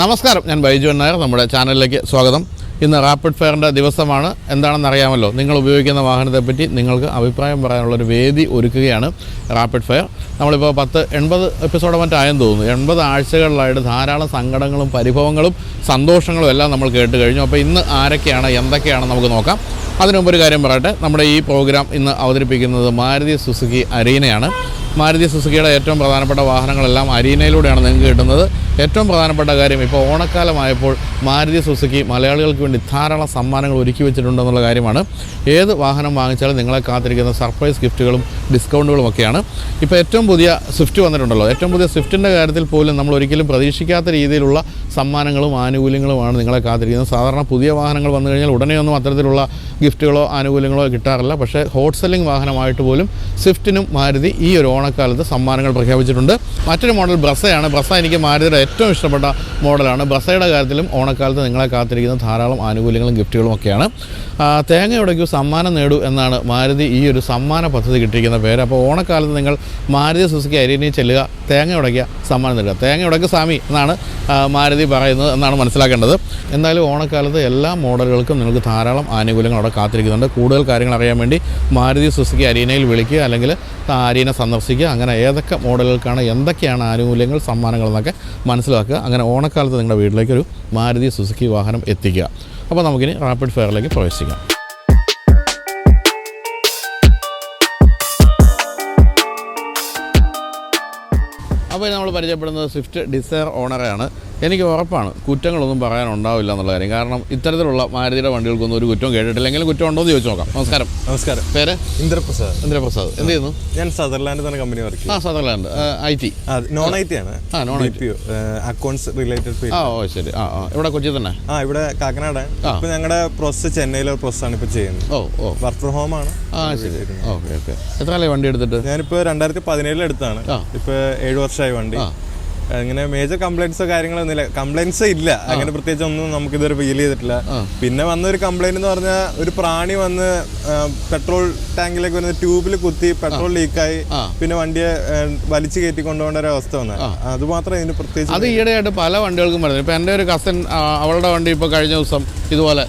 നമസ്കാരം. ഞാൻ ബൈജു നായർ. നമ്മുടെ ചാനലിലേക്ക് സ്വാഗതം. ഇന്ന് റാപ്പിഡ് ഫയറിന്റെ ദിവസമാണ്. എന്താണെന്ന് അറിയാമല്ലോ? നിങ്ങൾ ഉപയോഗിക്കുന്ന വാഹനത്തെപ്പറ്റി നിങ്ങൾക്ക് അഭിപ്രായം പറയാനുള്ളൊരു വേദി ഒരുക്കുകയാണ് റാപ്പിഡ് ഫയർ. നമ്മളിപ്പോൾ പത്ത് എൺപത് എപ്പിസോഡ് മറ്റായെന്ന് തോന്നുന്നു. എൺപത് ആഴ്ചകളിലായിട്ട് ധാരാളം സങ്കടങ്ങളും പരിഭവങ്ങളും സന്തോഷങ്ങളും എല്ലാം നമ്മൾ കേട്ട് കഴിഞ്ഞു. അപ്പോൾ ഇന്ന് ആരൊക്കെയാണ് എന്തൊക്കെയാണ് നമുക്ക് നോക്കാം. അതിനുമുമ്പ് ഒരു കാര്യം പറയട്ടെ. നമ്മുടെ ഈ പ്രോഗ്രാം ഇന്ന് അവതരിപ്പിക്കുന്നത് മാരുതി സുസുക്കി അരീനയാണ്. മാരുതി സുസുക്കിയുടെ ഏറ്റവും പ്രധാനപ്പെട്ട വാഹനങ്ങളെല്ലാം അരീനയിലൂടെയാണ് നിങ്ങൾക്ക് കിട്ടുന്നത്. ഏറ്റവും പ്രധാനപ്പെട്ട കാര്യം ഇപ്പോൾ ഓണക്കാലമായപ്പോൾ മാരുതി സുസുക്കി മലയാളികൾക്ക് വേണ്ടി ധാരാളം സമ്മാനങ്ങൾ ഒരുക്കി വെച്ചിട്ടുണ്ടെന്നുള്ള കാര്യമാണ്. ഏത് വാഹനം വാങ്ങിച്ചാലും നിങ്ങളെ കാത്തിരിക്കുന്ന സർപ്രൈസ് ഗിഫ്റ്റുകളും ഡിസ്കൗണ്ടുകളും ഒക്കെയാണ്. ഇപ്പോൾ ഏറ്റവും പുതിയ സ്വിഫ്റ്റ് വന്നിട്ടുണ്ടല്ലോ. ഏറ്റവും പുതിയ സ്വിഫ്റ്റിന്റെ കാര്യത്തിൽ പോലും നമ്മൾ ഒരിക്കലും പ്രതീക്ഷിക്കാത്ത രീതിയിലുള്ള സമ്മാനങ്ങളും ആനുകൂല്യങ്ങളുമാണ് നിങ്ങളെ കാത്തിരിക്കുന്നത്. സാധാരണ പുതിയ വാഹനങ്ങൾ വന്നു കഴിഞ്ഞാൽ ഉടനെയൊന്നും അത്തരത്തിലുള്ള ഗിഫ്റ്റുകളോ ആനുകൂല്യങ്ങളോ കിട്ടാറില്ല. പക്ഷേ ഹോട്ട് സെല്ലിംഗ് വാഹനമായിട്ട് പോലും സ്വിഫ്റ്റിനും മാരുതി ഈ ഒരു ഓണക്കാലത്ത് സമ്മാനങ്ങൾ പ്രഖ്യാപിച്ചിട്ടുണ്ട്. മറ്റൊരു മോഡൽ ബ്രസയാണ്. ബ്രസ എനിക്ക് മാരുതിയുടെ ഏറ്റവും ഇഷ്ടപ്പെട്ട മോഡലാണ്. ബസയുടെ കാര്യത്തിലും ഓണക്കാലത്ത് നിങ്ങളെ കാത്തിരിക്കുന്ന ധാരാളം ആനുകൂല്യങ്ങളും ഗിഫ്റ്റുകളും ഒക്കെയാണ്. ആ, തേങ്ങ ഉടയ്ക്കൂ സമ്മാനം നേടൂ എന്നാണ് മാരുതി ഈ ഒരു സമ്മാന പദ്ധതി കിട്ടിയിരിക്കുന്ന പേര്. അപ്പോൾ ഓണക്കാലത്ത് നിങ്ങൾ മാരുതി സുസുക്കി അരീനയിൽ ചെല്ലുക തേങ്ങ ഉടയ്ക്കുക സമ്മാനം നേടുക. തേങ്ങ ഉടയ്ക്ക് സ്വാമി എന്നാണ് മാരുതി പറയുന്നത് എന്നാണ് മനസ്സിലാക്കേണ്ടത്. എന്തായാലും ഓണക്കാലത്ത് എല്ലാ മോഡലുകൾക്കും നിങ്ങൾക്ക് ധാരാളം ആനുകൂല്യങ്ങൾ അവിടെ കാത്തിരിക്കുന്നുണ്ട്. കൂടുതൽ കാര്യങ്ങൾ അറിയാൻ വേണ്ടി മാരുതി സുസുക്കി അരീനയിൽ വിളിക്കുക അല്ലെങ്കിൽ അരീന സന്ദർശിക്കുക. അങ്ങനെ ഏതൊക്കെ മോഡലുകൾക്കാണ് എന്തൊക്കെയാണ് ആനുകൂല്യങ്ങൾ സമ്മാനങ്ങൾ എന്നൊക്കെ മനസ്സിലാക്കുക അങ്ങനെ ഓണക്കാലത്ത് നിങ്ങളുടെ വീട്ടിലേക്ക് ഒരു മാരുതി സുസുക്കി വാഹനം എത്തിക്കുക. അപ്പോൾ നമുക്കിനി റാപ്പിഡ് ഫെയറിലേക്ക് പ്രവേശിക്കാം. അപ്പോൾ നമ്മൾ പരിചയപ്പെടുന്നത് സ്വിഫ്റ്റ് ഡിസയർ ഓണറെയാണ് എനിക്ക് ഉറപ്പാണ്. കുറ്റങ്ങളൊന്നും പറയാനുണ്ടാവില്ല എന്നുള്ള കാര്യം. കാരണം ഇത്തരത്തിലുള്ള മാരുതിയുടെ വണ്ടികൾക്കൊന്നും ഒരു കുറ്റവും കേട്ടിട്ടില്ലെങ്കിലും കുറ്റം ഉണ്ടോ എന്ന് ചോദിച്ചു നോക്കാം. നമസ്കാരം. നമസ്കാരം. പേര്? ഇന്ദ്രപ്രസാദ്. ഇന്ദ്രപ്രസാദ്. എന്ത് ചെയ്യുന്നു? ഞാൻ സദർലാൻഡ് തന്നെ കമ്പനി വർക്ക് ആ Sutherland. I T. Non I T ആണ്. ആ non I T. Accounts related ആ ഓ ശരി. ആ ആ. ഇവിടെ കൊച്ചി തന്നെ? ആ ഇവിടെ കാക്കനാട്. ഇപ്പൊ ഞങ്ങളുടെ പ്രോസസ് ചെന്നൈയിലെ പ്രോസസ് ആണ് ഇപ്പൊ ചെയ്യുന്നത്. ഓ ഓ. വർക്ക് ഫ്രം ഹോം ആണ്. ആ ശരി. Okay okay. എത്ര കാലമായി വണ്ടി എടുത്തിട്ട്? ഞാനിപ്പോ രണ്ടായിരത്തി പതിനേഴിൽ എടുത്താണ്. ഇപ്പൊ ഏഴ് വർഷമായി വണ്ടി. ആ. അങ്ങനെ മേജർ കംപ്ലൈൻസോ കാര്യങ്ങളൊന്നും ഇല്ല കംപ്ലൈൻസ് ഇല്ല. അങ്ങനെ പ്രത്യേകിച്ച് ഒന്നും നമുക്ക് ഇതുവരെ ഫീൽ ചെയ്തിട്ടില്ല പിന്നെ വന്ന ഒരു കംപ്ലൈന്റ് എന്ന് പറഞ്ഞാൽ ഒരു പ്രാണി വന്ന് പെട്രോൾ ടാങ്കിലേക്ക് വരുന്ന ട്യൂബിൽ കുത്തി പെട്രോൾ ലീക്കായി പിന്നെ വണ്ടിയെ വലിച്ചു കയറ്റി കൊണ്ടുപോകേണ്ട ഒരു അവസ്ഥ വന്നത് അത് മാത്രമേ ഇതിന് പ്രത്യേകിച്ച് അത് ഈയിടെയായിട്ട് പല വണ്ടികൾക്കും വരുന്നത്. ഇപ്പൊ എന്റെ ഒരു കസൻ അവളുടെ വണ്ടി ഇപ്പൊ കഴിഞ്ഞ ദിവസം ഇതുപോലെ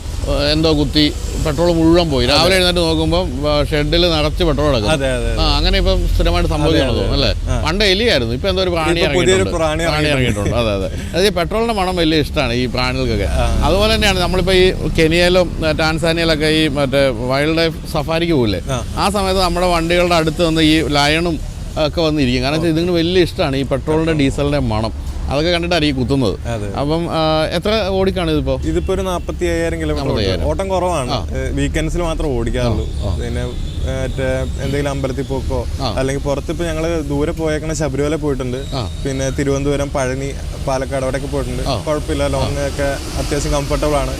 എന്തോ കുത്തി പെട്രോൾ മുഴുവൻ പോയി. രാവിലെ എഴുന്നേറ്റ് നോക്കുമ്പോൾ ഷെഡിൽ നിറച്ച് പെട്രോൾ കിടക്കും അതെ ആ അങ്ങനെ ഇപ്പം സ്ഥിരമായിട്ട് സംഭവിക്കണം തോന്നുന്നു അല്ലേ? പണ്ട് എലിയായിരുന്നു ഇപ്പൊ എന്തോ ഒരു പ്രാണി ഇറങ്ങിയിട്ടുണ്ട്. പ്രാണി പ്രാണി ഇറങ്ങിയിട്ടുണ്ട്. അതെ അതെ. അതായത് പെട്രോളിന്റെ മണം വലിയ ഇഷ്ടമാണ് ഈ പ്രാണികൾക്കൊക്കെ. അതുപോലെ തന്നെയാണ് നമ്മളിപ്പോ ഈ കെനിയയിലും ടാൻസാനിയയിലൊക്കെ ഈ മറ്റേ വൈൽഡ് ലൈഫ് സഫാരിക്ക് പോകില്ലേ ആ. സമയത്ത് നമ്മുടെ വണ്ടികളുടെ അടുത്ത് വന്ന് ഈ ലയണും ഒക്കെ വന്നിരിക്കും. കാരണം വെച്ചാൽ ഇതിന് വലിയ ഇഷ്ടമാണ് ഈ പെട്രോളിന്റെ ഡീസലിന്റെ മണം. അതൊക്കെ കണ്ടിട്ടായിരിക്കും കുത്തുന്നത്. അപ്പം എത്ര ഓടിക്കാണ് ഇതിപ്പോ? ഇതിപ്പോ ഒരു നാപ്പത്തി അയ്യായിരം കിലോമീറ്റർ ഓട്ടം കുറവാണ്. വീക്കെൻഡ്സിൽ മാത്രം ഓടിക്കാറുള്ളൂ. പിന്നെ മറ്റേ എന്തെങ്കിലും അമ്പലത്തിൽ പോക്കോ അല്ലെങ്കിൽ പുറത്ത് ഇപ്പൊ ഞങ്ങൾ ദൂരെ പോയേക്കണ ശബരിമല പോയിട്ടുണ്ട്. പിന്നെ തിരുവനന്തപുരം പഴനി പാലക്കാട് അവിടെയൊക്കെ പോയിട്ടുണ്ട്. കുഴപ്പമില്ല ലോങ് ഒക്കെ അത്യാവശ്യം കംഫർട്ടബിൾ ആണ്.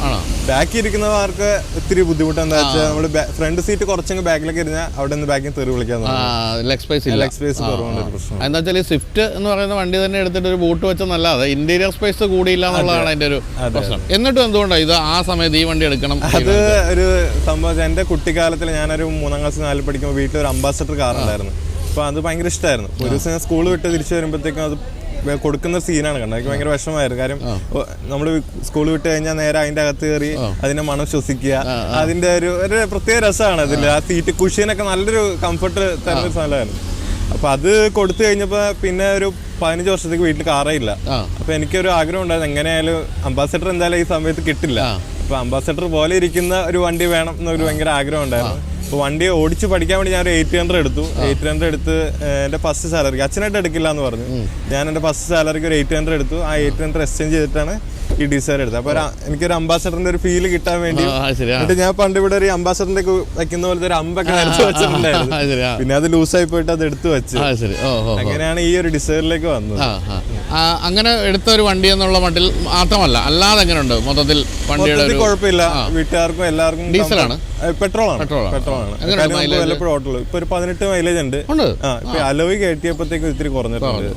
ബാക്കി ഇരിക്കുന്നവർക്ക് ഇത്തിരി ബുദ്ധിമുട്ട്. എന്താ വെച്ചാൽ നമ്മൾ ഫ്രണ്ട് സീറ്റ് കുറച്ചങ്ങ് ബാക്കിലേക്ക് ഇരുന്നാൽ അവിടെ നിന്ന് ബാക്കിൽ തെറി വിളിക്കാൻ ലെഗ് സ്പേസ് ലെഗ് സ്പേസ് കുറവുണ്ട് പ്രശ്നം. എന്താ വെച്ചാൽ സ്വിഫ്റ്റ് എന്ന് പറയുന്ന വണ്ടി തന്നെ എടുത്തിട്ട് ഒരു ബൂട്ട് വെച്ചെന്നല്ലാതെ ഇന്റീരിയർ സ്പേസ് കൂടിയില്ല എന്നുള്ളതാണ് അതിന്റെ ഒരു പ്രശ്നം. എന്നിട്ടും എന്തുകൊണ്ടാണ് ഇത് ആ സമയത്ത് ഈ വണ്ടി എടുക്കണം? അത് ഒരു സംഭവം എന്റെ കുട്ടിക്കാലത്തിൽ ഞാനൊരു മൂന്നാം ക്ലാസ് നാലിൽ പഠിക്കുമ്പോൾ വീട്ടിൽ ഒരു അംബാസഡർ കാർ ഉണ്ടായിരുന്നു. അപ്പോൾ അത് ഭയങ്കര ഇഷ്ടമായിരുന്നു ഒരു ദിവസം ഞാൻ സ്കൂൾ വിട്ട് തിരിച്ചു വരുമ്പോഴത്തേക്കും അത് കൊടുക്കുന്ന സീനാണ് കണ്ടത്. എനിക്ക് ഭയങ്കര വിഷമമായിരുന്നു. കാര്യം നമ്മൾ സ്കൂൾ വിട്ട് കഴിഞ്ഞാൽ നേരെ അതിന്റെ അകത്ത് കയറി അതിന്റെ മണം ശ്വസിക്കുക. അതിന്റെ ഒരു ഒരു പ്രത്യേക രസമാണ് അതിൽ ആ സീറ്റ് കുഷീനൊക്കെ നല്ലൊരു കംഫർട്ട് തരുന്ന ഒരു സാധനമായിരുന്നു. അപ്പൊ അത് കൊടുത്തു കഴിഞ്ഞപ്പോ പിന്നെ ഒരു പതിനഞ്ച് വർഷത്തേക്ക് വീട്ടിൽ കാറേ ഇല്ല. അപ്പൊ എനിക്കൊരു ആഗ്രഹം ഉണ്ടായിരുന്നു. എങ്ങനെയായാലും അംബാസഡർ എന്തായാലും ഈ സമയത്ത് കിട്ടില്ല. അപ്പൊ അംബാസഡർ പോലെ ഇരിക്കുന്ന ഒരു വണ്ടി വേണം എന്നൊരു ഭയങ്കര ആഗ്രഹം ഉണ്ടായിരുന്നു. അപ്പൊ വണ്ടി ഓടിച്ച് പഠിക്കാൻ വേണ്ടി ഞാൻ ഒരു എയ്റ്റ് ഹൺഡ്രഡ് എടുത്തു. എയ്റ്റ് ഹൺഡ്രഡ് എടുത്ത് എന്റെ ഫസ്റ്റ് സാലറിക്ക് അച്ഛനായിട്ട് എടുക്കില്ല എന്ന് പറഞ്ഞു. ഞാൻ എന്റെ ഫസ്റ്റ് സാലറിക്ക് ഒരു എയ്റ്റ് ഹൺഡ്രഡ് എടുത്തു. ആ എയ്റ്റ് ഹൺഡ്രഡ് എക്സ്ചേഞ്ച് ചെയ്തിട്ടാണ് ഈ ഡിസൈർ എടുത്തത്. അപ്പൊ ഒരു- എനിക്കൊരു അംബാസഡറിന്റെ ഒരു ഫീൽ കിട്ടാൻ വേണ്ടി എന്നിട്ട് ഞാൻ പണ്ട് ഇവിടെ ഒരു അംബാസഡറിന്റെ വെക്കുന്ന പോലത്തെ ഒരു അമ്പൊക്കെ വരച്ച് വെച്ചിട്ടുണ്ടായിരുന്നു. പിന്നെ അത് ലൂസായി പോയിട്ട് അത് എടുത്തു വെച്ച്. അങ്ങനെയാണ് ഈ ഒരു ഡിസൈറിലേക്ക് വന്നത്. അങ്ങനെ എടുത്ത ഒരു വണ്ടി എന്നുള്ള മട്ടിൽ മാത്രമല്ല അല്ലാതെ എങ്ങനെയുണ്ട് മൊത്തത്തിൽ വണ്ടിയുടെ ഒരു കുഴപ്പമില്ല. വീട്ടുകാർക്കും എല്ലാവർക്കും ഡീസലാണ്? പെട്രോൾ ആണ്? വല്ലപ്പോഴും ഓട്ടുള്ളൂ ഇപ്പൊ ഒരു പതിനെട്ട് മൈലേജ് ഉണ്ട്. അലോയ് കയറ്റിയപ്പോഴത്തേക്കും ഇത്തിരി കുറഞ്ഞിട്ടുണ്ട്.